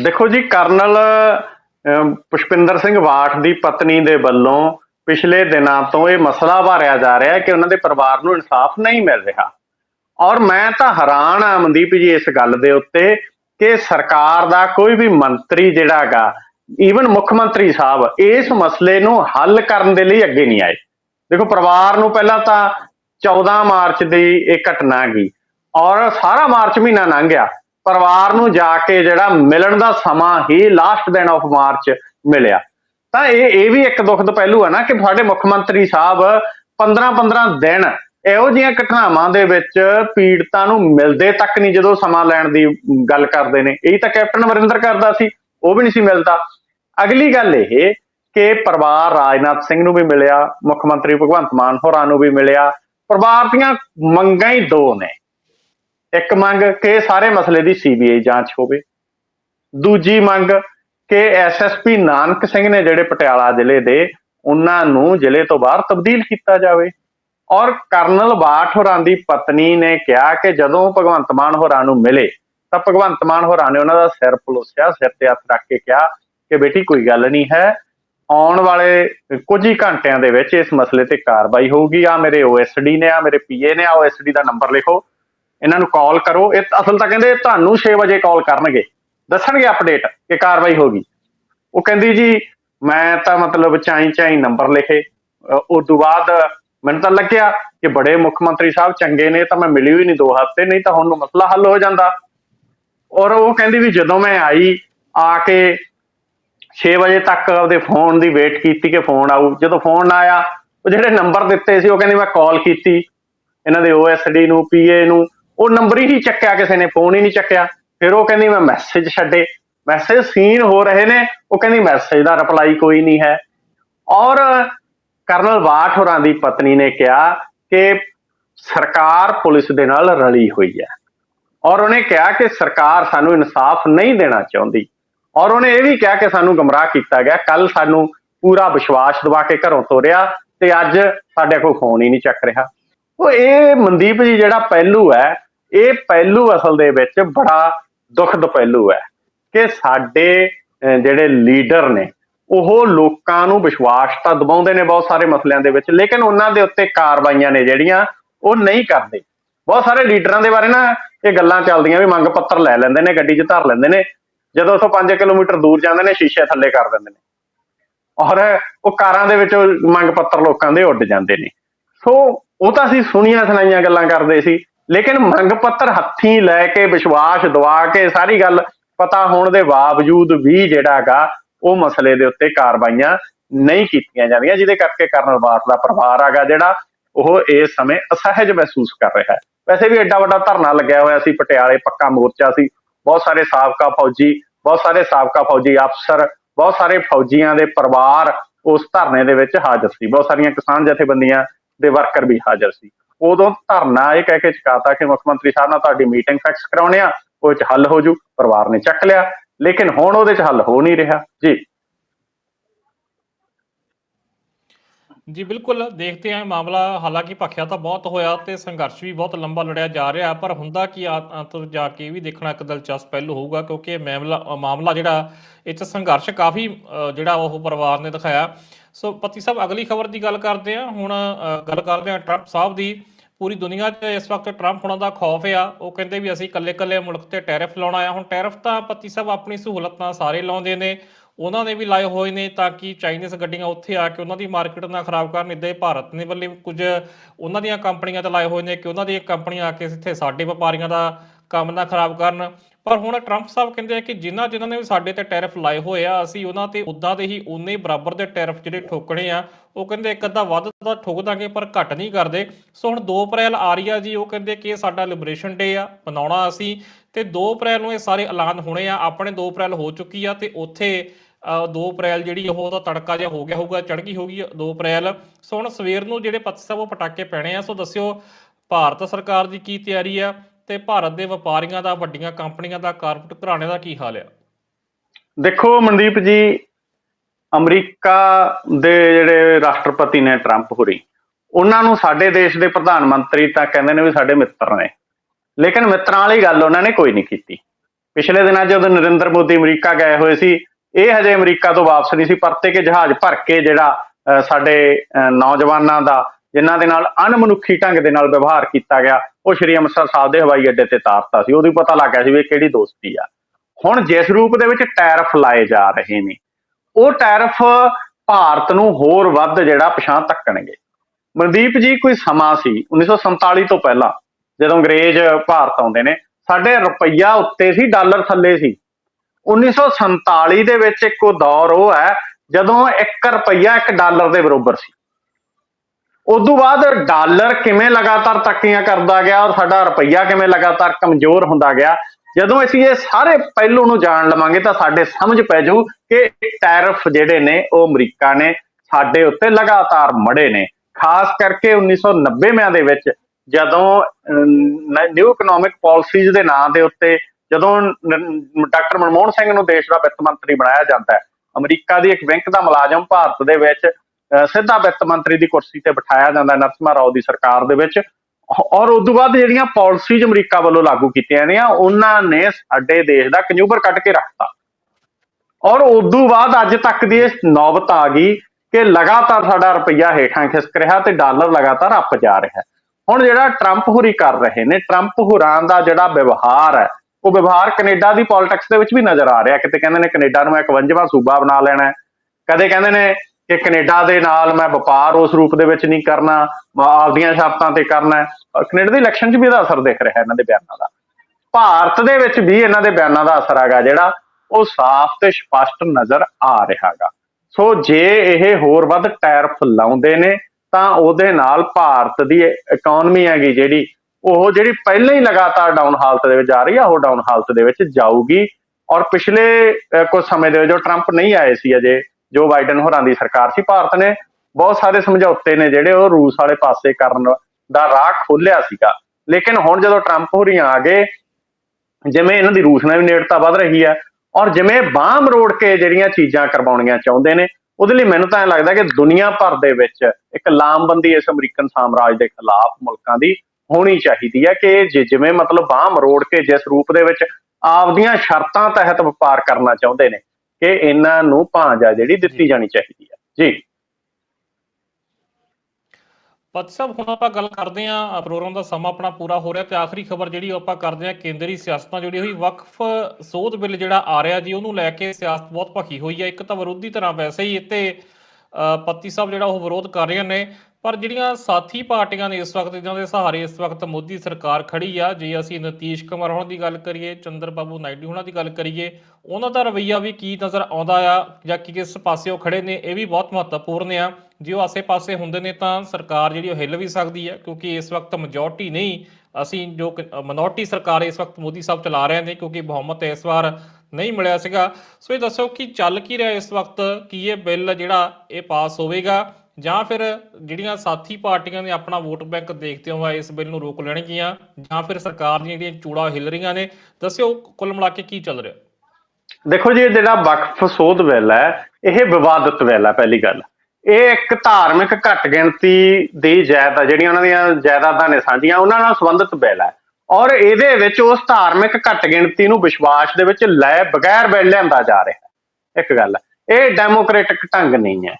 ਦੇਖੋ ਜੀ ਕਰਨਲ ਅਮ, ਪੁਸ਼ਪਿੰਦਰ ਸਿੰਘ ਵਾਠ ਦੀ ਪਤਨੀ ਦੇ ਵੱਲੋਂ ਪਿਛਲੇ ਦਿਨਾਂ ਤੋਂ ਇਹ ਮਸਲਾ ਭਾਰਿਆ ਜਾ ਰਿਹਾ ਹੈ ਕਿ ਉਹਨਾਂ ਦੇ ਪਰਿਵਾਰ ਨੂੰ ਇਨਸਾਫ ਨਹੀਂ ਮਿਲ ਰਿਹਾ। ਔਰ ਮੈਂ ਤਾਂ ਹੈਰਾਨ ਆ ਮਨਦੀਪ ਜੀ ਇਸ ਗੱਲ ਦੇ ਉੱਤੇ ਕਿ ਸਰਕਾਰ ਦਾ ਕੋਈ ਵੀ ਮੰਤਰੀ ਜਿਹੜਾਗਾ ਈਵਨ ਮੁੱਖ ਮੰਤਰੀ ਸਾਹਿਬ, ਇਸ ਮਸਲੇ ਨੂੰ ਹੱਲ ਕਰਨ ਦੇ ਲਈ ਅੱਗੇ ਨਹੀਂ ਆਏ। ਦੇਖੋ, ਪਰਿਵਾਰ ਨੂੰ ਪਹਿਲਾਂ ਤਾਂ 14 ਮਾਰਚ ਦੀ ਇਹ ਘਟਨਾ ਗਈ ਔਰ ਸਾਰਾ ਮਾਰਚ ਮਹੀਨਾ ਲੰਘ ਗਿਆ। ਪਰਿਵਾਰ ਨੂੰ ਜਾ ਕੇ ਜਿਹੜਾ ਮਿਲਣ ਦਾ ਸਮਾਂ ਹੀ ਲਾਸਟ ਦਿਨ ਆਫ ਮਾਰਚ ਮਿਲਿਆ। ਤਾਂ ਇਹ ਇਹ ਵੀ ਇੱਕ ਦੁਖਦ ਪਹਿਲੂ ਹੈ ਨਾ ਕਿ ਸਾਡੇ ਮੁੱਖ ਮੰਤਰੀ ਸਾਹਿਬ 15-15 ਦਿਨ ਇਹੋ ਜਿਹੀਆਂ ਘਟਨਾਵਾਂ ਦੇ ਵਿੱਚ ਪੀੜਤਾਂ ਨੂੰ ਮਿਲਦੇ ਤੱਕ ਨਹੀਂ ਜਦੋਂ ਸਮਾਂ ਲੈਣ ਦੀ ਗੱਲ ਕਰਦੇ ਨੇ। ਇਹੀ ਤਾਂ ਕੈਪਟਨ ਅਮਰਿੰਦਰ ਕਰਦਾ ਸੀ, ਉਹ ਵੀ ਨਹੀਂ ਸੀ ਮਿਲਦਾ। ਅਗਲੀ ਗੱਲ ਇਹ ਕਿ ਪਰਿਵਾਰ ਰਾਜਨਾਥ ਸਿੰਘ ਨੂੰ ਵੀ ਮਿਲਿਆ, ਮੁੱਖ ਮੰਤਰੀ ਭਗਵੰਤ ਮਾਨ ਹੋਰਾਂ ਨੂੰ ਵੀ ਮਿਲਿਆ। ਪਰਿਵਾਰ ਦੀਆਂ ਮੰਗਾਂ ਹੀ ਦੋ ਨੇ। ਇੱਕ ਮੰਗ ਕਿ ਸਾਰੇ ਮਸਲੇ ਦੀ ਸੀਬੀਆਈ ਜਾਂਚ ਹੋਵੇ। ਦੂਜੀ ਮੰਗ ਕਿ ਐਸਐਸਪੀ ਨਾਨਕ ਸਿੰਘ ਨੇ ਜਿਹੜੇ ਪਟਿਆਲਾ ਜ਼ਿਲ੍ਹੇ ਦੇ, ਉਹਨਾਂ ਨੂੰ ਜ਼ਿਲ੍ਹੇ ਤੋਂ ਬਾਹਰ ਤਬਦੀਲ ਕੀਤਾ ਜਾਵੇ। ਔਰ ਕਰਨਲ ਬਾਠ ਹੋਰਾਂ ਦੀ ਪਤਨੀ ਨੇ ਕਿਹਾ ਕਿ ਜਦੋਂ ਭਗਵੰਤ ਮਾਨ ਹੋਰਾਂ ਨੂੰ ਮਿਲੇ, ਤਾਂ ਭਗਵੰਤ ਮਾਨ ਹੋਰਾਂ ਨੇ ਉਹਨਾਂ ਦਾ ਸਿਰ ਪਲੋਸਿਆ, ਸਿਰ ਤੇ ਹੱਥ ਰੱਖ ਕੇ ਕਿਹਾ ਕਿ ਬੇਟੀ ਕੋਈ ਗੱਲ ਨਹੀਂ ਹੈ, ਆਉਣ ਵਾਲੇ ਕੁਝ ਹੀ ਘੰਟਿਆਂ ਦੇ ਵਿੱਚ ਇਸ ਮਸਲੇ ਤੇ ਕਾਰਵਾਈ ਹੋਊਗੀ। ਆ ਮੇਰੇ ਓਐਸਡੀ ਨੇ ਆ ਮੇਰੇ ਪੀਏ ਨੇ ਆ ਓਐਸਡੀ ਦਾ ਨੰਬਰ ਲਿਖੋ। ਇਹਨਾਂ ਨੂੰ ਕਾਲ ਕਰੋ। ਇਹ ਅਸਲ ਤਾਂ ਕਹਿੰਦੇ ਤੁਹਾਨੂੰ 6 ਵਜੇ ਕਾਲ ਕਰਨਗੇ। ਦੱਸਣਗੇ ਅਪਡੇਟ ਕਿ ਕਾਰਵਾਈ ਹੋ ਗਈ। ਉਹ ਕਹਿੰਦੀ ਜੀ, ਮੈਂ ਤਾਂ ਮਤਲਬ ਚਾਈ ਚਾਈ ਨੰਬਰ ਲਿਖੇ। ਅਹ ਉਸ ਤੋਂ ਬਾਅਦ ਮੈਨੂੰ ਤਾਂ ਲੱਗਿਆ ਕਿ ਬੜੇ ਮੁੱਖ ਮੰਤਰੀ ਸਾਹਿਬ ਚੰਗੇ ਨੇ, ਤਾਂ ਮੈਂ ਮਿਲੀ ਵੀ ਨਹੀਂ ਦੋ ਹਫ਼ਤੇ, ਨਹੀਂ ਤਾਂ ਹੁਣ ਮਸਲਾ ਹੱਲ ਹੋ ਜਾਂਦਾ। ਔਰ ਉਹ ਕਹਿੰਦੀ ਵੀ ਜਦੋਂ ਮੈਂ ਆਈ, ਆ ਕੇ 6 ਵਜੇ ਤੱਕ ਉਹਦੇ ਫੋਨ ਦੀ ਵੇਟ ਕੀਤੀ ਕਿ ਫੋਨ ਆਊ। ਜਦੋਂ ਫੋਨ ਨਾ ਆਇਆ, ਉਹ ਜਿਹੜੇ ਨੰਬਰ ਦਿੱਤੇ ਸੀ, ਉਹ ਕਹਿੰਦੀ ਮੈਂ ਕਾਲ ਕੀਤੀ। ਇਹਨਾਂ ਦੇ ਓਐਸਡੀ ਨੂੰ ਪੀਏ ਨੂੰ, ਉਹ ਨੰਬਰ ਹੀ ਨਹੀਂ ਚੱਕਿਆ ਕਿਸੇ ਨੇ ਫੋਨ ਹੀ ਨਹੀਂ ਚੱਕਿਆ। ਫਿਰ ਉਹ ਕਹਿੰਦੀ ਮੈਂ ਮੈਸੇਜ ਛੱਡੇ। ਮੈਸੇਜ ਸੀਨ ਹੋ ਰਹੇ ਨੇ, ਉਹ ਕਹਿੰਦੀ ਮੈਸੇਜ ਦਾ ਰਿਪਲਾਈ ਕੋਈ ਨਹੀਂ ਹੈ। ਔਰ ਕਰਨਲ ਬਾਠ ਹੋਰਾਂ ਦੀ ਪਤਨੀ ਨੇ ਕਿਹਾ ਕਿ ਸਰਕਾਰ ਪੁਲਿਸ ਦੇ ਨਾਲ ਰਲੀ ਹੋਈ ਹੈ। ਔਰ ਉਹਨੇ ਕਿਹਾ ਕਿ ਸਰਕਾਰ ਸਾਨੂੰ ਇਨਸਾਫ ਨਹੀਂ ਦੇਣਾ ਚਾਹੁੰਦੀ। ਔਰ ਉਹਨੇ ਇਹ ਵੀ ਕਿਹਾ ਕਿ ਸਾਨੂੰ ਗਮਰਾਹ ਕੀਤਾ ਗਿਆ। ਕੱਲ ਸਾਨੂੰ ਪੂਰਾ ਵਿਸ਼ਵਾਸ ਦਿਵਾ ਕੇ ਘਰੋਂ ਤੋਰਿਆ ਤੇ ਅੱਜ ਸਾਡੇ ਕੋਲ ਫੋਨ ਹੀ ਨਹੀਂ ਚੱਕ ਰਿਹਾ। ਉਹ ਇਹ ਮਨਦੀਪ ਜੀ ਜਿਹੜਾ ਪਹਿਲੂ ਹੈ, ਇਹ ਪਹਿਲੂ ਅਸਲ ਦੇ ਵਿੱਚ ਬੜਾ ਦੁਖਦ ਪਹਿਲੂ ਹੈ ਕਿ ਸਾਡੇ ਜਿਹੜੇ ਲੀਡਰ ਨੇ ਉਹ ਲੋਕਾਂ ਨੂੰ ਵਿਸ਼ਵਾਸ ਤਾਂ ਦਿਵਾਉਂਦੇ ਨੇ ਬਹੁਤ ਸਾਰੇ ਮਸਲਿਆਂ ਦੇ ਵਿੱਚ, ਲੇਕਿਨ ਉਹਨਾਂ ਦੇ ਉੱਤੇ ਕਾਰਵਾਈਆਂ ਨੇ ਜਿਹੜੀਆਂ ਉਹ ਨਹੀਂ ਕਰਦੇ। ਬਹੁਤ ਸਾਰੇ ਲੀਡਰਾਂ ਦੇ ਬਾਰੇ ਨਾ ਇਹ ਗੱਲਾਂ ਚੱਲਦੀਆਂ ਵੀ ਮੰਗ ਪੱਤਰ ਲੈ ਲੈਂਦੇ ਨੇ, ਗੱਡੀ 'ਚ ਧਰ ਲੈਂਦੇ ਨੇ, ਜਦੋਂ ਉਥੋਂ 5 ਕਿਲੋਮੀਟਰ ਦੂਰ ਜਾਂਦੇ ਨੇ, ਸ਼ੀਸ਼ੇ ਥੱਲੇ ਕਰ ਦਿੰਦੇ ਨੇ। ਔਰ ਉਹ ਕਾਰਾਂ ਦੇ ਵਿੱਚ ਮੰਗ ਪੱਤਰ ਲੋਕਾਂ ਦੇ ਉੱਡ ਜਾਂਦੇ ਨੇ। ਸੋ ਉਹ ਤਾਂ ਅਸੀਂ ਸੁਣੀਆਂ ਸੁਣਾਈਆਂ ਗੱਲਾਂ ਕਰਦੇ ਸੀ, ਲੇਕਿਨ ਮੰਗ ਪੱਤਰ ਹੱਥੀਂ ਲੈ ਕੇ, ਵਿਸ਼ਵਾਸ ਦਵਾ ਕੇ ਸਾਰੀ ਗੱਲ ਪਤਾ ਹੋਣ ਦੇ ਬਾਵਜੂਦ ਵੀ ਜਿਹੜਾਗਾ ਉਹ ਮਸਲੇ ਦੇ ਉੱਤੇ ਕਾਰਵਾਈਆਂ ਨਹੀਂ ਕੀਤੀਆਂ ਜਾਂਦੀਆਂ, ਜਿਹਦੇ ਕਰਕੇ ਕਰਨਲ ਬਾਸ ਦਾ ਪਰਿਵਾਰ ਆਗਾ ਜਿਹੜਾ, ਉਹ ਇਸ ਸਮੇਂ ਅਸਹਿਜ ਮਹਿਸੂਸ ਕਰ ਰਿਹਾ ਹੈ। ਵੈਸੇ ਵੀ ਐਡਾ ਵੱਡਾ ਧਰਨਾ ਲੱਗਿਆ ਹੋਇਆ ਸੀ, ਪਟਿਆਲੇ ਪੱਕਾ ਮੋਰਚਾ ਸੀ। ਬਹੁਤ ਸਾਰੇ ਸਾਬਕਾ ਫੌਜੀ, ਬਹੁਤ ਸਾਰੇ ਸਾਬਕਾ ਫੌਜੀ ਅਫਸਰ, ਬਹੁਤ ਸਾਰੇ ਫੌਜੀਆਂ ਦੇ ਪਰਿਵਾਰ ਉਸ ਧਰਨੇ ਦੇ ਵਿੱਚ ਹਾਜ਼ਰ ਸੀ। ਬਹੁਤ ਸਾਰੀਆਂ ਕਿਸਾਨ ਜਥੇਬੰਦੀਆਂ ਦੇ ਵਰਕਰ ਵੀ ਹਾਜ਼ਰ ਸੀ। ਉਦੋਂ ਧਰਨਾ ਇਹ ਕਹਿ ਕੇ ਚੁਕਾਤਾ ਕਿ ਮੁੱਖ ਮੰਤਰੀ ਸਾਹਿਬ ਨਾਲ ਤੁਹਾਡੀ ਮੀਟਿੰਗ ਫਿਕਸ ਕਰਾਉਣੇ ਆ, ਉਹ ਚ ਹੱਲ ਹੋ ਜੂ, ਪਰਿਵਾਰ ਨੇ ਚੱਕ ਲਿਆ। ਲੇਕਿਨ ਹੁਣ ਉਹਦੇ ਚ ਹੱਲ ਹੋ ਨਹੀਂ ਰਿਹਾ। ਜੀ। ਜੀ, ਬਿਲਕੁਲ ਦੇਖਦੇ ਹਾਂ ਮਾਮਲਾ। ਹਾਲਾਂਕਿ ਭਖਿਆ ਤਾਂ ਬਹੁਤ ਹੋਇਆ ਤੇ ਸੰਘਰਸ਼ ਵੀ ਬਹੁਤ ਲੰਬਾ ਲੜਿਆ ਜਾ ਰਿਹਾ, ਪਰ ਹੁੰਦਾ ਕੀ ਆ- ਅੰਤ ਜਾ ਕੇ ਵੀ ਦੇਖਣਾ ਇੱਕ ਦਿਲਚਸਪ ਪਹਿਲੂ ਹੋਊਗਾ, ਕਿਉਂਕਿ ਇਹ ਮਾਮਲਾ ਮਾਮਲਾ ਜਿਹੜਾ, ਇਹ 'ਚ ਸੰਘਰਸ਼ ਕਾਫੀ ਜਿਹੜਾ ਉਹ ਪਰਿਵਾਰ ਨੇ ਦਿਖਾਇਆ। ਸੋ ਪਤੀ ਸਾਹਿਬ, ਅਗਲੀ ਖਬਰ ਦੀ ਗੱਲ ਕਰਦੇ ਹਾਂ। ਹੁਣ ਗੱਲ ਕਰਦੇ ਹਾਂ ਟਰੰਪ ਸਾਹਿਬ ਦੀ। ਪੂਰੀ ਦੁਨੀਆ 'ਚ ਇਸ ਵਕਤ ਟਰੰਪ ਹੋਣਾ ਦਾ ਖੌਫ ਆ। ਉਹ ਕਹਿੰਦੇ ਵੀ ਅਸੀਂ ਇਕੱਲੇ-ਇਕੱਲੇ ਮੁਲਕ ਤੇ ਟੈਰਿਫ ਲਾਉਣਾ ਆ ਹੁਣ ਟੈਰਿਫ ਤਾਂ ਪਤੀ ਸਾਹਿਬ ਆਪਣੀ ਸਹੂਲਤ ਨਾਲ ਸਾਰੇ ਲਾਉਂਦੇ ਨੇ। ਉਹਨਾਂ ਨੇ ਵੀ ਲਾਏ ਹੋਏ ਨੇ ਤਾਂ ਕਿ ਚਾਈਨੀਜ਼ ਗੱਡੀਆਂ ਉੱਥੇ ਆ ਕੇ ਉਹਨਾਂ ਦੀ ਮਾਰਕੀਟ ਨਾ ਖਰਾਬ ਕਰਨ। ਇੱਦਾਂ ਹੀ ਭਾਰਤ ਨੇ ਵੱਲੇ ਕੁਝ ਉਹਨਾਂ ਦੀਆਂ ਕੰਪਨੀਆਂ ਤੇ ਲਾਏ ਹੋਏ ਨੇ ਕਿ ਉਹਨਾਂ ਦੀਆਂ ਕੰਪਨੀਆਂ ਆ ਕੇ ਇੱਥੇ ਸਾਡੇ ਵਪਾਰੀਆਂ ਦਾ ਕੰਮ ਨਾ ਖਰਾਬ ਕਰਨ। ਪਰ ਹੁਣ ਟਰੰਪ ਸਾਹਿਬ ਕਹਿੰਦੇ ਆ ਕਿ ਜਿਨ੍ਹਾਂ ਜਿਨ੍ਹਾਂ ਨੇ ਵੀ ਸਾਡੇ ਤੇ ਟੈਰਿਫ ਲਾਏ ਹੋਏ ਆ ਅਸੀਂ ਉਹਨਾਂ ਤੇ ਉਦਾਂ ਦੇ ਹੀ ਉਨੇ ਬਰਾਬਰ ਦੇ ਟੈਰਿਫ ਜਿਹੜੇ ਠੋਕਣੇ ਆ ਉਹ ਕਹਿੰਦੇ ਇੱਕ ਅੱਧਾ ਵੱਧ ਤਾਂ ਠੋਕ ਦਾਂਗੇ ਪਰ ਘੱਟ ਨਹੀਂ ਕਰਦੇ। ਸੋ ਹੁਣ 2 ਅਪ੍ਰੈਲ ਆ ਰਹੀ ਆ ਜੀ ਉਹ ਕਹਿੰਦੇ ਕਿ ਸਾਡਾ ਲਿਬਰੇਸ਼ਨ ਡੇ ਆ ਮਨਾਉਣਾ ਅਸੀਂ ਤੇ 2 ਅਪ੍ਰੈਲ ਨੂੰ ਇਹ ਸਾਰੇ ਐਲਾਨ ਹੋਣੇ ਆ। ਆਪਣੇ 2 ਅਪ੍ਰੈਲ ਹੋ ਚੁੱਕੀ ਆ ਤੇ ਉੱਥੇ ਅ, 2 ਅਪ੍ਰੈਲ ਜਿਹੜੀ ਉਹ ਉਹਦਾ ਤੜਕਾ ਜਿਹਾ ਹੋ ਗਿਆ ਹੋਊਗਾ ਚੜ ਗਈ ਹੋਗੀ 2 ਅਪ੍ਰੈਲ। ਸੋ ਹੁਣ ਸਵੇਰ ਨੂੰ ਜਿਹੜੇ ਪਤੀ ਸਾਹਿਬ ਉਹ ਪਟਾਕੇ ਪੈਣੇ ਆ। ਸੋ ਦੱਸਿਓ ਭਾਰਤ ਸਰਕਾਰ ਦੀ ਕੀ ਤਿਆਰੀ ਆ? ਤੇ ਭਾਰਤ ਦੇ ਵਪਾਰੀਆਂ ਦਾ ਵੱਡੀਆਂ ਕੰਪਨੀਆਂ ਦਾ ਕਾਰਪੋਰੇਟ ਘਰਾਣੇ ਦਾ ਕੀ ਹਾਲ ਆ? ਦੇਖੋ ਮਨਦੀਪ ਜੀ ਅਮਰੀਕਾ ਦੇ ਜਿਹੜੇ ਰਾਸ਼ਟਰਪਤੀ ਨੇ ਟਰੰਪ ਹੋਰੀ ਉਹਨਾਂ ਨੂੰ ਸਾਡੇ ਦੇਸ਼ ਦੇ ਪ੍ਰਧਾਨ ਮੰਤਰੀ ਤਾਂ ਕਹਿੰਦੇ ਨੇ ਵੀ ਸਾਡੇ ਮਿੱਤਰ ਨੇ। ਲੇਕਿਨ ਮਿੱਤਰਾਂ ਵਾਲੀ ਗੱਲ ਉਹਨਾਂ ਨੇ ਕੋਈ ਨਹੀਂ ਕੀਤੀ। ਪਿਛਲੇ ਦਿਨਾਂ ਜਦੋਂ ਨਰਿੰਦਰ ਮੋਦੀ ਅਮਰੀਕਾ ਗਏ ਹੋਏ ਸੀ ਇਹ ਹਜੇ ਅਮਰੀਕਾ ਤੋਂ ਵਾਪਸ ਨਹੀਂ ਸੀ ਪਰਤੇ ਕਿ ਜਹਾਜ਼ ਭਰ ਕੇ ਜਿਹੜਾ ਅਹ, ਸਾਡੇ ਅਹ, ਨੌਜਵਾਨਾਂ ਦਾ ਜਿਨ੍ਹਾਂ ਦੇ ਨਾਲ ਅਣਮਨੁੱਖੀ ਢੰਗ ਦੇ ਨਾਲ ਵਿਵਹਾਰ ਕੀਤਾ ਗਿਆ, ਉਹ ਸ਼੍ਰੀ ਅੰਮ੍ਰਿਤਸਰ ਸਾਹਿਬ ਦੇ ਹਵਾਈ ਅੱਡੇ ਤੇ ਤਾਰਤਾ ਸੀ। ਉਦੋਂ ਪਤਾ ਲੱਗ ਗਿਆ ਸੀ ਵੀ ਇਹ ਕਿਹੜੀ ਦੋਸਤੀ ਆ। ਹੁਣ ਜਿਸ ਰੂਪ ਦੇ ਵਿੱਚ ਟੈਰਫ ਲਾਏ ਜਾ ਰਹੇ ਨੇ, ਉਹ ਟੈਰਫ ਭਾਰਤ ਨੂੰ ਹੋਰ ਵੱਧ ਜਿਹੜਾ ਪਛਾਣ ਧੱਕਣਗੇ। ਮਨਦੀਪ ਜੀ, ਕੋਈ ਸਮਾਂ ਸੀ 1947 ਤੋਂ ਪਹਿਲਾਂ, ਜਦੋਂ ਅੰਗਰੇਜ਼ ਭਾਰਤ ਆਉਂਦੇ ਨੇ, ਸਾਡੇ ਰੁਪਈਆ ਉੱਤੇ ਸੀ, ਡਾਲਰ ਥੱਲੇ ਸੀ। 1947 ਦੇ ਵਿੱਚ ਇੱਕ ਉਹ ਦੌਰ ਉਹ ਹੈ, ਜਦੋਂ 1 ਰੁਪਈਆ 1 ਡਾਲਰ ਦੇ ਬਰਾਬਰ ਸੀ। ਉਦੋਂ ਬਾਅਦ ਡਾਲਰ ਕਿਵੇਂ ਲਗਾਤਾਰ ਤੱਕੀਆਂ ਕਰਦਾ ਗਿਆ ਔਰ ਸਾਡਾ ਰੁਪਈਆ ਕਿਵੇਂ ਲਗਾਤਾਰ ਕਮਜ਼ੋਰ ਹੁੰਦਾ ਗਿਆ, ਜਦੋਂ ਅਸੀਂ ਇਹ ਸਾਰੇ ਪਹਿਲੂ ਨੂੰ ਜਾਣ ਲਵਾਂਗੇ ਤਾਂ ਸਾਡੇ ਸਮਝ ਪੈ ਜਾਊ ਕਿ ਟੈਰਫ ਜਿਹੜੇ ਨੇ ਉਹ ਅਮਰੀਕਾ ਨੇ ਸਾਡੇ ਉੱਤੇ ਲਗਾਤਾਰ ਮੜੇ ਨੇ। ਖਾਸ ਕਰਕੇ 1990 ਦੇ ਵਿੱਚ ਜਦੋਂ ਨਿਊ ਇਕਨੋਮਿਕ ਪਾਲਿਸੀਜ਼ ਦੇ ਨਾਂ ਦੇ ਉੱਤੇ ਜਦੋਂ ਡਾਕਟਰ ਮਨਮੋਹਨ ਸਿੰਘ ਨੂੰ ਦੇਸ਼ ਦਾ ਵਿੱਤ ਮੰਤਰੀ ਬਣਾਇਆ ਜਾਂਦਾ ਹੈ, ਅਮਰੀਕਾ ਦੀ ਇੱਕ ਬੈਂਕ ਦਾ ਮੁਲਾਜ਼ਮ ਭਾਰਤ ਦੇ ਵਿੱਚ ਸਿੱਧਾ ਵਿੱਤ ਮੰਤਰੀ ਦੀ ਕੁਰਸੀ ਤੇ ਬਿਠਾਇਆ ਜਾਂਦਾ ਨਰਸਿਮਹਾ ਰਾਓ ਦੀ ਸਰਕਾਰ ਦੇ ਵਿੱਚ। ਔਰ ਉਸ ਤੋਂ ਬਾਅਦ ਜਿਹੜੀਆਂ ਪਾਲਿਸੀਜ਼ ਅਮਰੀਕਾ ਵੱਲੋਂ ਲਾਗੂ ਕੀਤੀਆਂ ਨੇ ਉਹਨਾਂ ਨੇ ਸਾਡੇ ਦੇਸ਼ ਦਾ ਕੰਜੂਬਰ ਕੱਢ ਕੇ ਰੱਖਤਾ। ਔਰ ਉਸ ਤੋਂ ਬਾਅਦ ਅੱਜ ਤੱਕ ਦੀ ਇਹ ਨੌਬਤ ਆ ਗਈ ਕਿ ਲਗਾਤਾਰ ਸਾਡਾ ਰੁਪਈਆ ਹੇਠਾਂ ਖਿਸਕ ਰਿਹਾ ਤੇ ਡਾਲਰ ਲਗਾਤਾਰ ਅੱਪ ਜਾ ਰਿਹਾ। ਹੁਣ ਜਿਹੜਾ ਟਰੰਪ ਹੁਰੀ ਕਰ ਰਹੇ ਨੇ ਟਰੰਪ ਹੁਰਾਂ ਦਾ ਜਿਹੜਾ ਵਿਵਹਾਰ ਹੈ, ਉਹ ਵਿਵਹਾਰ ਕੈਨੇਡਾ ਦੀ ਪੋਲਿਟਿਕਸ ਦੇ ਵਿੱਚ ਵੀ ਨਜ਼ਰ ਆ ਰਿਹਾ। ਕਿਤੇ ਕਹਿੰਦੇ ਨੇ ਕੈਨੇਡਾ ਨੂੰ ਮੈਂ 51ਵਾਂ ਸੂਬਾ ਬਣਾ ਲੈਣਾ ਹੈ, ਕਦੇ ਕਹਿੰਦੇ ਨੇ ਕਿ ਕੈਨੇਡਾ ਦੇ ਨਾਲ ਮੈਂ ਵਪਾਰ ਉਸ ਰੂਪ ਦੇ ਵਿੱਚ ਨਹੀਂ ਕਰਨਾ ਮੈਂ ਆਪਦੀਆਂ ਸ਼ਰਤਾਂ ਤੇ ਕਰਨਾ ਹੈ। ਅਹ ਕੈਨੇਡਾ ਦੀ ਇਲੈਕਸ਼ਨ 'ਚ ਵੀ ਇਹਦਾ ਅਸਰ ਦਿਖ ਰਿਹਾ ਇਹਨਾਂ ਦੇ ਬਿਆਨਾਂ ਦਾ। ਭਾਰਤ ਦੇ ਵਿੱਚ ਵੀ ਇਹਨਾਂ ਦੇ ਬਿਆਨਾਂ ਦਾ ਅਸਰ ਹੈਗਾ ਜਿਹੜਾ ਉਹ ਸਾਫ਼ ਤੇ ਸਪਸ਼ਟ ਨਜ਼ਰ ਆ ਰਿਹਾਗਾ। ਸੋ ਜੇ ਇਹ ਹੋਰ ਵੱਧ ਟੈਰਫ ਲਾਉਂਦੇ ਨੇ ਤਾਂ ਉਹਦੇ ਨਾਲ ਭਾਰਤ ਦੀ ਇਕਨੋਮੀ ਹੈਗੀ ਜਿਹੜੀ ਉਹ ਜਿਹੜੀ ਪਹਿਲਾਂ ਹੀ ਲਗਾਤਾਰ ਡਾਊਨ ਹਾਲਤ ਦੇ ਵਿੱਚ ਜਾ ਰਹੀ ਆ ਉਹ ਡਾਊਨ ਹਾਲਤ ਦੇ ਵਿੱਚ ਜਾਊਗੀ। ਔਰ ਪਿਛਲੇ ਅਹ, ਕੁਝ ਸਮੇਂ ਦੇ ਵਿੱਚ ਜੋ ਟਰੰਪ ਨਹੀਂ ਆਏ ਸੀ ਅਜੇ ਜੋ ਬਾਈਡਨ ਹੋਰਾਂ ਦੀ ਸਰਕਾਰ ਸੀ, ਭਾਰਤ ਨੇ ਬਹੁਤ ਸਾਰੇ ਸਮਝੌਤੇ ਨੇ ਜਿਹੜੇ ਉਹ ਰੂਸ ਵਾਲੇ ਪਾਸੇ ਕਰਨ ਦਾ ਰਾਹ ਖੋਲਿਆ ਸੀਗਾ। ਲੇਕਿਨ ਹੁਣ ਜਦੋਂ ਟਰੰਪ ਹੋਰੀ ਆ ਗਏ, ਜਿਵੇਂ ਇਹਨਾਂ ਦੀ ਰੂਸ ਨਾਲ ਵੀ ਨੇੜਤਾ ਵੱਧ ਰਹੀ ਹੈ ਔਰ ਜਿਵੇਂ ਬਾਂਹ ਮਰੋੜ ਕੇ ਜਿਹੜੀਆਂ ਚੀਜ਼ਾਂ ਕਰਵਾਉਣੀਆਂ ਚਾਹੁੰਦੇ ਨੇ, ਉਹਦੇ ਲਈ ਮੈਨੂੰ ਤਾਂ ਐਂ ਲੱਗਦਾ ਕਿ ਦੁਨੀਆ ਭਰ ਦੇ ਵਿੱਚ ਇੱਕ ਲਾਮਬੰਦੀ ਇਸ ਅਮਰੀਕਨ ਸਾਮਰਾਜ ਦੇ ਖਿਲਾਫ ਮੁਲਕਾਂ ਦੀ ਹੋਣੀ ਚਾਹੀਦੀ ਹੈ ਕਿ ਜਿ- ਜਿਵੇਂ ਮਤਲਬ ਬਾਂਹ ਮਰੋੜ ਕੇ ਜਿਸ ਰੂਪ ਦੇ ਵਿੱਚ ਆਪਦੀਆਂ ਸ਼ਰਤਾਂ ਤਹਿਤ ਵਪਾਰ ਕਰਨਾ ਚਾਹੁੰਦੇ ਨੇ ਕਿ ਇਹਨਾਂ ਨੂੰ ਭਾਂਜ ਆ ਜਿਹੜੀ ਦਿੱਤੀ ਜਾਣੀ ਚਾਹੀਦੀ ਹੈ ਜੀ। ਪਤ ਸਾਹਿਬ ਹੁਣ ਆਪਾਂ ਗੱਲ ਕਰਦੇ ਹਾਂ ਪ੍ਰੋਗਰਾਮ ਦਾ ਸਮਾਂ ਆਪਣਾ ਪੂਰਾ ਹੋ ਰਿਹਾ ਤੇ ਆਖਰੀ ਖਬਰ ਜਿਹੜੀ ਆਪਾਂ ਕਰਦੇ ਹਾਂ ਕੇਂਦਰੀ ਸਿਆਸਤਾਂ ਜਿਹੜੀ ਹੋਈ ਵਕਫ ਸੋਧ ਬਿੱਲ ਜਿਹੜਾ ਆ ਰਿਹਾ ਜੀ ਉਹਨੂੰ ਲੈ ਕੇ ਸਿਆਸਤ ਬਹੁਤ ਭਖੀ ਹੋਈ ਹੈ ਇੱਕ ਤਾਂ ਵਿਰੋਧੀ ਤਰ੍ਹਾਂ ਵੈਸੇ ਹੀ ਇੱਥੇ ਪੱਤੀ ਸਾਹਿਬ ਜਿਹੜਾ ਉਹ ਵਿਰੋਧ ਕਰ ਰਹੀਆਂ ਨੇ। ਪਰ ਜਿਹੜੀਆਂ ਸਾਥੀ ਪਾਰਟੀਆਂ ਨੇ ਇਸ ਵਕਤ, ਜਿਨ੍ਹਾਂ ਦੇ ਸਹਾਰੇ ਇਸ ਵਕਤ ਮੋਦੀ ਸਰਕਾਰ ਖੜੀ ਆ, ਜੇ ਅਸੀਂ ਨਤੀਸ਼ ਕੁਮਾਰ ਹੋਣਾ ਦੀ ਗੱਲ ਕਰੀਏ, ਚੰਦਰ ਬਾਬੂ ਨਾਇਡੂ ਹੋਣਾ ਦੀ ਗੱਲ ਕਰੀਏ, ਉਹਨਾਂ ਦਾ ਰਵੱਈਆ ਵੀ ਕੀ ਨਜ਼ਰ ਆਉਂਦਾ ਆ ਜਾਂ ਕਿ ਕਿਸ ਪਾਸੇ ਉਹ ਖੜੇ ਨੇ, ਇਹ ਵੀ ਬਹੁਤ ਮਹੱਤਵਪੂਰਨ ਆ। ਜੇ ਉਹ ਆਸੇ-ਪਾਸੇ ਹੁੰਦੇ ਨੇ ਤਾਂ ਸਰਕਾਰ ਜਿਹੜੀ ਉਹ ਹਿੱਲ ਵੀ ਸਕਦੀ ਹੈ ਕਿਉਂਕਿ ਇਸ ਵਕਤ ਮੈਜੋਰਟੀ ਨਹੀਂ, ਅਸੀਂ ਜੋ ਮਿਨੋਰਟੀ ਸਰਕਾਰ ਇਸ ਵਕਤ ਮੋਦੀ ਸਾਹਿਬ ਚਲਾ ਰਹੇ ਨੇ, ਕਿਉਂਕਿ ਬਹੁਮਤ ਇਸ ਵਾਰ ਨਹੀਂ ਮਿਲਿਆ ਸੀਗਾ। ਸੋ ਇਹ ਦੱਸੋ ਕਿ ਚੱਲ ਕੀ ਰਿਹਾ ਇਸ ਵਕਤ, ਕੀ ਇਹ ਬਿੱਲ ਜਿਹੜਾ, ਇਹ ਪਾਸ ਹੋਵੇਗਾ? ਜਾਂ ਫਿਰ ਜਿਹੜੀਆਂ ਸਾਥੀ ਪਾਰਟੀਆਂ ਨੇ ਆਪਣਾ ਵੋਟ ਬੈਂਕ ਦੇਖਦੇ ਹੋਏ ਇਸ ਬਿੱਲ ਨੂੰ ਰੋਕ ਲੈਣਗੀਆਂ, ਜਾਂ ਫਿਰ ਸਰਕਾਰ ਦੀਆਂ ਜਿਹੜੀਆਂ ਚੂੜਾ ਹਿੱਲ ਰਹੀਆਂ ਨੇ, ਦੱਸਿਓ ਕੁੱਲ ਮਿਲਾ ਕੇ ਕੀ ਚੱਲ ਰਿਹਾ? ਦੇਖੋ ਜੀ, ਇਹ ਜਿਹੜਾ ਵਕਫ ਸੋਧ ਬਿੱਲ ਹੈ, ਇਹ ਵਿਵਾਦਤ ਬਿੱਲ ਹੈ, ਪਹਿਲੀ ਗੱਲ। ਇਹ ਇੱਕ ਧਾਰਮਿਕ ਘੱਟ ਗਿਣਤੀ ਦੀ ਜਾਇਦਾਦ ਜਿਹੜੀਆਂ ਉਹਨਾਂ ਦੀਆਂ ਜਾਇਦਾਦਾਂ ਨੇ ਸਾਂਝੀਆਂ, ਉਹਨਾਂ ਨਾਲ ਸੰਬੰਧਿਤ ਬਿੱਲ ਹੈ। ਔਰ ਇਹਦੇ ਵਿੱਚ ਉਸ ਧਾਰਮਿਕ ਘੱਟ ਗਿਣਤੀ ਨੂੰ ਵਿਸ਼ਵਾਸ ਦੇ ਵਿੱਚ ਲੈ ਬਗੈਰ ਬਿੱਲ ਲਿਆਂਦਾ ਜਾ ਰਿਹਾ ਇੱਕ ਗੱਲ, ਇਹ ਡੈਮੋਕ੍ਰੈਟਿਕ ਢੰਗ ਨਹੀਂ ਹੈ।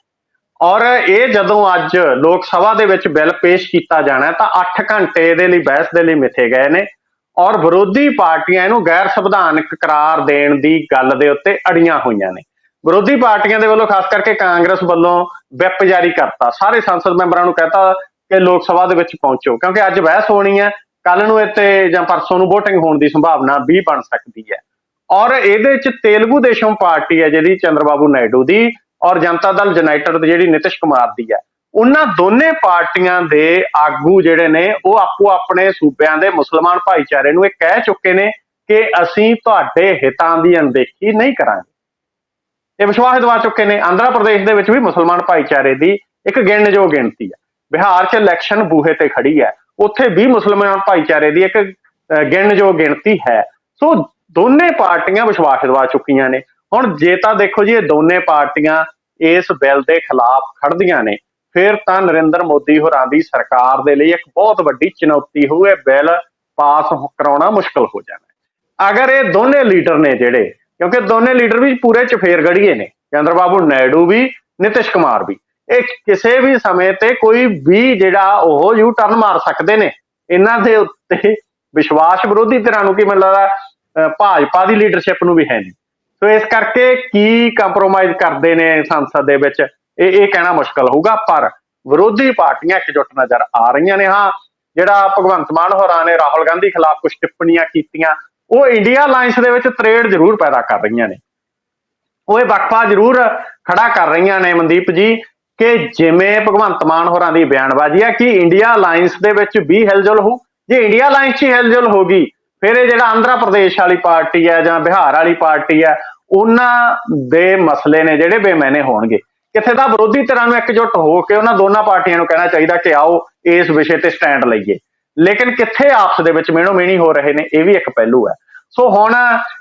ਔਰ ਇਹ ਜਦੋਂ ਅੱਜ ਲੋਕ ਸਭਾ ਦੇ ਵਿੱਚ ਬਿੱਲ ਪੇਸ਼ ਕੀਤਾ ਜਾਣਾ ਤਾਂ 8 ਘੰਟੇ ਇਹਦੇ ਲਈ ਬਹਿਸ ਦੇ ਲਈ ਮਿੱਥੇ ਗਏ ਨੇ। ਔਰ ਵਿਰੋਧੀ ਪਾਰਟੀਆਂ ਇਹਨੂੰ ਗੈਰ ਸੰਵਿਧਾਨਕ ਕਰਾਰ ਦੇਣ ਦੀ ਗੱਲ ਦੇ ਉੱਤੇ ਅੜੀਆਂ ਹੋਈਆਂ ਨੇ। ਵਿਰੋਧੀ ਪਾਰਟੀਆਂ ਦੇ ਵੱਲੋਂ ਖਾਸ ਕਰਕੇ ਕਾਂਗਰਸ ਵੱਲੋਂ ਵਿੱਪ ਜਾਰੀ ਕਰਤਾ। ਸਾਰੇ ਸੰਸਦ ਮੈਂਬਰਾਂ ਨੂੰ ਕਹਤਾ ਕਿ ਲੋਕ ਸਭਾ ਦੇ ਵਿੱਚ ਪਹੁੰਚੋ, ਕਿਉਂਕਿ ਅੱਜ ਬਹਿਸ ਹੋਣੀ ਹੈ। ਕੱਲ ਨੂੰ ਇੱਥੇ ਜਾਂ ਪਰਸੋਂ ਨੂੰ VOTING ਹੋਣ ਦੀ ਸੰਭਾਵਨਾ ਵੀ ਬਣ ਸਕਦੀ ਹੈ। ਔਰ ਇਹਦੇ ਵਿੱਚ ਤੇਲਗੂ ਦੇਸ਼ਮ ਪਾਰਟੀ ਹੈ ਜਿਹੜੀ ਚੰਦਰਬਾਬੂ ਨਾਇਡੂ ਦੀ ਔਰ ਜਨਤਾ ਦਲ ਯੂਨਾਈਟਿਡ ਜਿਹੜੀ ਨਿਤਿਸ਼ ਕੁਮਾਰ ਦੀ ਹੈ ਉਹਨਾਂ ਦੋਨੇ ਪਾਰਟੀਆਂ ਦੇ ਆਗੂ ਜਿਹੜੇ ਨੇ ਉਹ ਆਪੋ ਆਪਣੇ ਸੂਬਿਆਂ ਦੇ ਮੁਸਲਮਾਨ ਭਾਈਚਾਰੇ ਨੂੰ ਇਹ ਕਹਿ ਚੁੱਕੇ ਨੇ ਕਿ ਅਸੀਂ ਤੁਹਾਡੇ ਹਿੱਤਾਂ ਦੀ ਅਣਦੇਖੀ ਨਹੀਂ ਕਰਾਂਗੇ। ਇਹ ਵਿਸ਼ਵਾਸ ਦਿਵਾ ਚੁੱਕੇ ਨੇ। ਆਂਧਰਾ ਪ੍ਰਦੇਸ਼ ਦੇ ਵਿੱਚ ਵੀ ਮੁਸਲਮਾਨ ਭਾਈਚਾਰੇ ਦੀ ਇੱਕ ਗਿਣਨਯੋਗ ਗਿਣਤੀ ਹੈ। ਬਿਹਾਰ 'ਚ ਇਲੈਕਸ਼ਨ ਬੂਹੇ ਤੇ ਖੜੀ ਹੈ। ਉੱਥੇ ਵੀ ਮੁਸਲਮਾਨ ਭਾਈਚਾਰੇ ਦੀ ਇੱਕ ਅਹ, ਗਿਣਨਯੋਗ ਗਿਣਤੀ ਹੈ। ਸੋ ਦੋਨੇ ਪਾਰਟੀਆਂ ਵਿਸ਼ਵਾਸ ਦਿਵਾ ਚੁੱਕੀਆਂ ਨੇ। ਹੁਣ ਜੇ ਤਾਂ ਦੇਖੋ ਜੀ, ਇਹ ਦੋਨੇ ਪਾਰਟੀਆਂ ਇਸ ਬਿੱਲ ਦੇ ਖਿਲਾਫ ਖੜਦੀਆਂ ਨੇ, ਫਿਰ ਤਾਂ ਨਰਿੰਦਰ ਮੋਦੀ ਹੋਰਾਂ ਦੀ ਸਰਕਾਰ ਦੇ ਲਈ ਇੱਕ ਬਹੁਤ ਵੱਡੀ ਚੁਣੌਤੀ ਹੋਊ, ਇਹ ਬਿੱਲ ਪਾਸ ਕਰਾਉਣਾ ਮੁਸ਼ਕਲ ਹੋ ਜਾਣਾ ਅਗਰ ਇਹ ਦੋਨੇ ਲੀਡਰ ਨੇ ਜਿਹੜੇ, ਕਿਉਂਕਿ ਦੋਨੇ ਲੀਡਰ ਵੀ ਪੂਰੇ ਚਫੇਰ ਗੜੀਏ ਨੇ, ਚੰਦਰਬਾਬੂ ਨਾਇਡੂ ਵੀ, ਨਿਤਿਸ਼ ਕੁਮਾਰ ਵੀ, ਇਹ ਕਿਸੇ ਵੀ ਸਮੇਂ ਤੇ ਕੋਈ ਵੀ ਜਿਹੜਾ ਉਹ ਯੂ ਟਰਨ ਮਾਰ ਸਕਦੇ ਨੇ, ਇਹਨਾਂ ਦੇ ਉੱਤੇ ਵਿਸ਼ਵਾਸ ਵਿਰੋਧੀ ਧਿਰਾਂ ਨੂੰ ਕੀ ਮੈਨੂੰ ਲੱਗਦਾ ਭਾਜਪਾ ਦੀ ਲੀਡਰਸ਼ਿਪ ਨੂੰ ਵੀ ਹੈ ਨਹੀਂ। ਸੋ ਇਸ ਕਰਕੇ ਕੀ ਕੰਪਰੋਮਾਈਜ਼ ਕਰਦੇ ਨੇ ਸੰਸਦ ਦੇ ਵਿੱਚ? ਇਹ ਇਹ ਕਹਿਣਾ ਮੁਸ਼ਕਲ ਹੋਊਗਾ, ਪਰ ਵਿਰੋਧੀ ਪਾਰਟੀਆਂ ਇਕਜੁੱਟ ਨਜ਼ਰ ਆ ਰਹੀਆਂ ਨੇ, ਹਾਂ। ਜਿਹੜਾ ਭਗਵੰਤ ਮਾਨ ਹੋਰਾਂ ਨੇ ਰਾਹੁਲ ਗਾਂਧੀ ਖਿਲਾਫ ਕੁਝ ਟਿੱਪਣੀਆਂ ਕੀਤੀਆਂ, ਉਹ ਇੰਡੀਆ ਅਲਾਈਅੰਸ ਦੇ ਵਿੱਚ ਤਰੇੜ ਜ਼ਰੂਰ ਪੈਦਾ ਕਰ ਰਹੀਆਂ ਨੇ। ਉਹ ਇਹ ਵਕਫਾ ਜ਼ਰੂਰ ਖੜਾ ਕਰ ਰਹੀਆਂ ਨੇ, ਮਨਦੀਪ ਜੀ, ਕਿ ਜਿਵੇਂ ਭਗਵੰਤ ਮਾਨ ਹੋਰਾਂ ਦੀ ਬਿਆਨਬਾਜ਼ੀ ਹੈ ਕਿ ਇੰਡੀਆ ਅਲਾਈਅੰਸ ਦੇ ਵਿੱਚ ਵੀ ਹਿਲਜੁਲ ਹੋ ਜੇ ਇੰਡੀਆ ਅਲਾਈਅੰਸ 'ਚ ਹੀ ਹਿਲਜੁਲ ਹੋਗੀ ਫਿਰ ਇਹ ਜਿਹੜਾ ਆਂਧਰਾ ਪ੍ਰਦੇਸ਼ ਵਾਲੀ ਪਾਰਟੀ ਹੈ ਜਾਂ ਬਿਹਾਰ ਵਾਲੀ ਪਾਰਟੀ ਹੈ, ਉਹਨਾਂ ਦੇ ਮਸਲੇ ਨੇ ਜਿਹੜੇ ਬੇਮੈਨੇ ਹੋਣਗੇ। ਕਿੱਥੇ ਦਾ ਵਿਰੋਧੀ ਧਿਰਾਂ ਨੂੰ ਇਕਜੁੱਟ ਹੋ ਕੇ ਉਹਨਾਂ ਦੋਨਾਂ ਪਾਰਟੀਆਂ ਨੂੰ ਕਹਿਣਾ ਚਾਹੀਦਾ ਕਿ ਆਓ ਇਸ ਵਿਸ਼ੇ ਤੇ ਸਟੈਂਡ ਲਈਏ। ਲੇਕਿਨ ਕਿੱਥੇ ਆਪਸ ਦੇ ਵਿੱਚ ਮਿਹਣੋ ਮਿਹਣੀ ਹੋ ਰਹੇ ਨੇ, ਇਹ ਵੀ ਇੱਕ ਪਹਿਲੂ ਹੈ। ਸੋ ਹੁਣ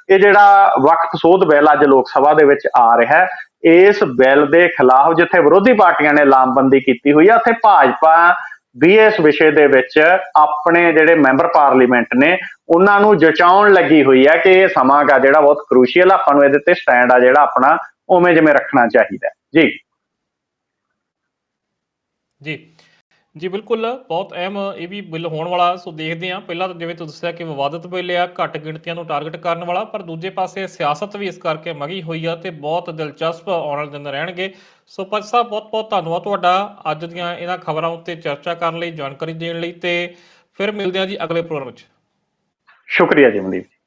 ਇਹ ਜਿਹੜਾ ਵਕਤ ਸੋਧ ਬਿੱਲ ਅੱਜ ਲੋਕ ਸਭਾ ਦੇ ਵਿੱਚ ਆ ਰਿਹਾ ਇਸ ਬਿੱਲ ਦੇ ਖਿਲਾਫ ਜਿੱਥੇ ਵਿਰੋਧੀ ਪਾਰਟੀਆਂ ਨੇ ਲਾਮਬੰਦੀ ਕੀਤੀ ਹੋਈ ਹੈ ਉੱਥੇ ਭਾਜਪਾ ਵੀ ਇਸ ਵਿਸ਼ੇ ਦੇ ਵਿੱਚ ਆਪਣੇ ਜਿਹੜੇ ਮੈਂਬਰ ਪਾਰਲੀਮੈਂਟ ਨੇ, ਉਹਨਾਂ ਨੂੰ ਜਚਾਉਣ ਲੱਗੀ ਹੋਈ ਹੈ ਕਿ ਇਹ ਸਮਾਂ ਗਾ ਜਿਹੜਾ ਬਹੁਤ ਕਰੂਸ਼ੀਅਲ ਆਪਾਂ ਨੂੰ ਇਹਦੇ ਤੇ ਸਟੈਂਡ ਆ ਜਿਹੜਾ ਆਪਣਾ ਉਵੇਂ ਜਿਵੇਂ ਰੱਖਣਾ ਚਾਹੀਦਾ ਜੀ। ਜੀ। ਜੀ ਬਿਲਕੁਲ, ਬਹੁਤ ਅਹਿਮ ਇਹ ਵੀ ਬਿੱਲ ਹੋਣ ਵਾਲਾ, ਸੋ ਦੇਖਦੇ ਹਾਂ। ਪਹਿਲਾਂ ਤਾਂ ਜਿਵੇਂ ਤੁਸੀਂ ਦੱਸਿਆ ਕਿ ਵਿਵਾਦਤ ਬਿੱਲ ਆ, ਘੱਟ ਗਿਣਤੀਆਂ ਨੂੰ ਟਾਰਗੇਟ ਕਰਨ ਵਾਲਾ, ਪਰ ਦੂਜੇ ਪਾਸੇ ਸਿਆਸਤ ਵੀ ਇਸ ਕਰਕੇ ਮਗੀ ਹੋਈ ਆ ਤੇ ਬਹੁਤ ਦਿਲਚਸਪ ਆਉਣ ਵਾਲੇ ਦਿਨ ਰਹਿਣਗੇ। ਸੋ ਪੰਚ ਸਾਹਿਬ ਬਹੁਤ ਬਹੁਤ ਧੰਨਵਾਦ ਤੁਹਾਡਾ ਅੱਜ ਦੀਆਂ ਇਹਨਾਂ ਖਬਰਾਂ ਉੱਤੇ ਚਰਚਾ ਕਰਨ ਲਈ, ਜਾਣਕਾਰੀ ਦੇਣ ਲਈ ਤੇ ਫਿਰ ਮਿਲਦੇ ਹਾਂ ਜੀ ਅਗਲੇ ਪ੍ਰੋਗਰਾਮ ਵਿੱਚ। ਸ਼ੁਕਰੀਆ ਜੀ ਮਨਦੀਪ। ਜੀ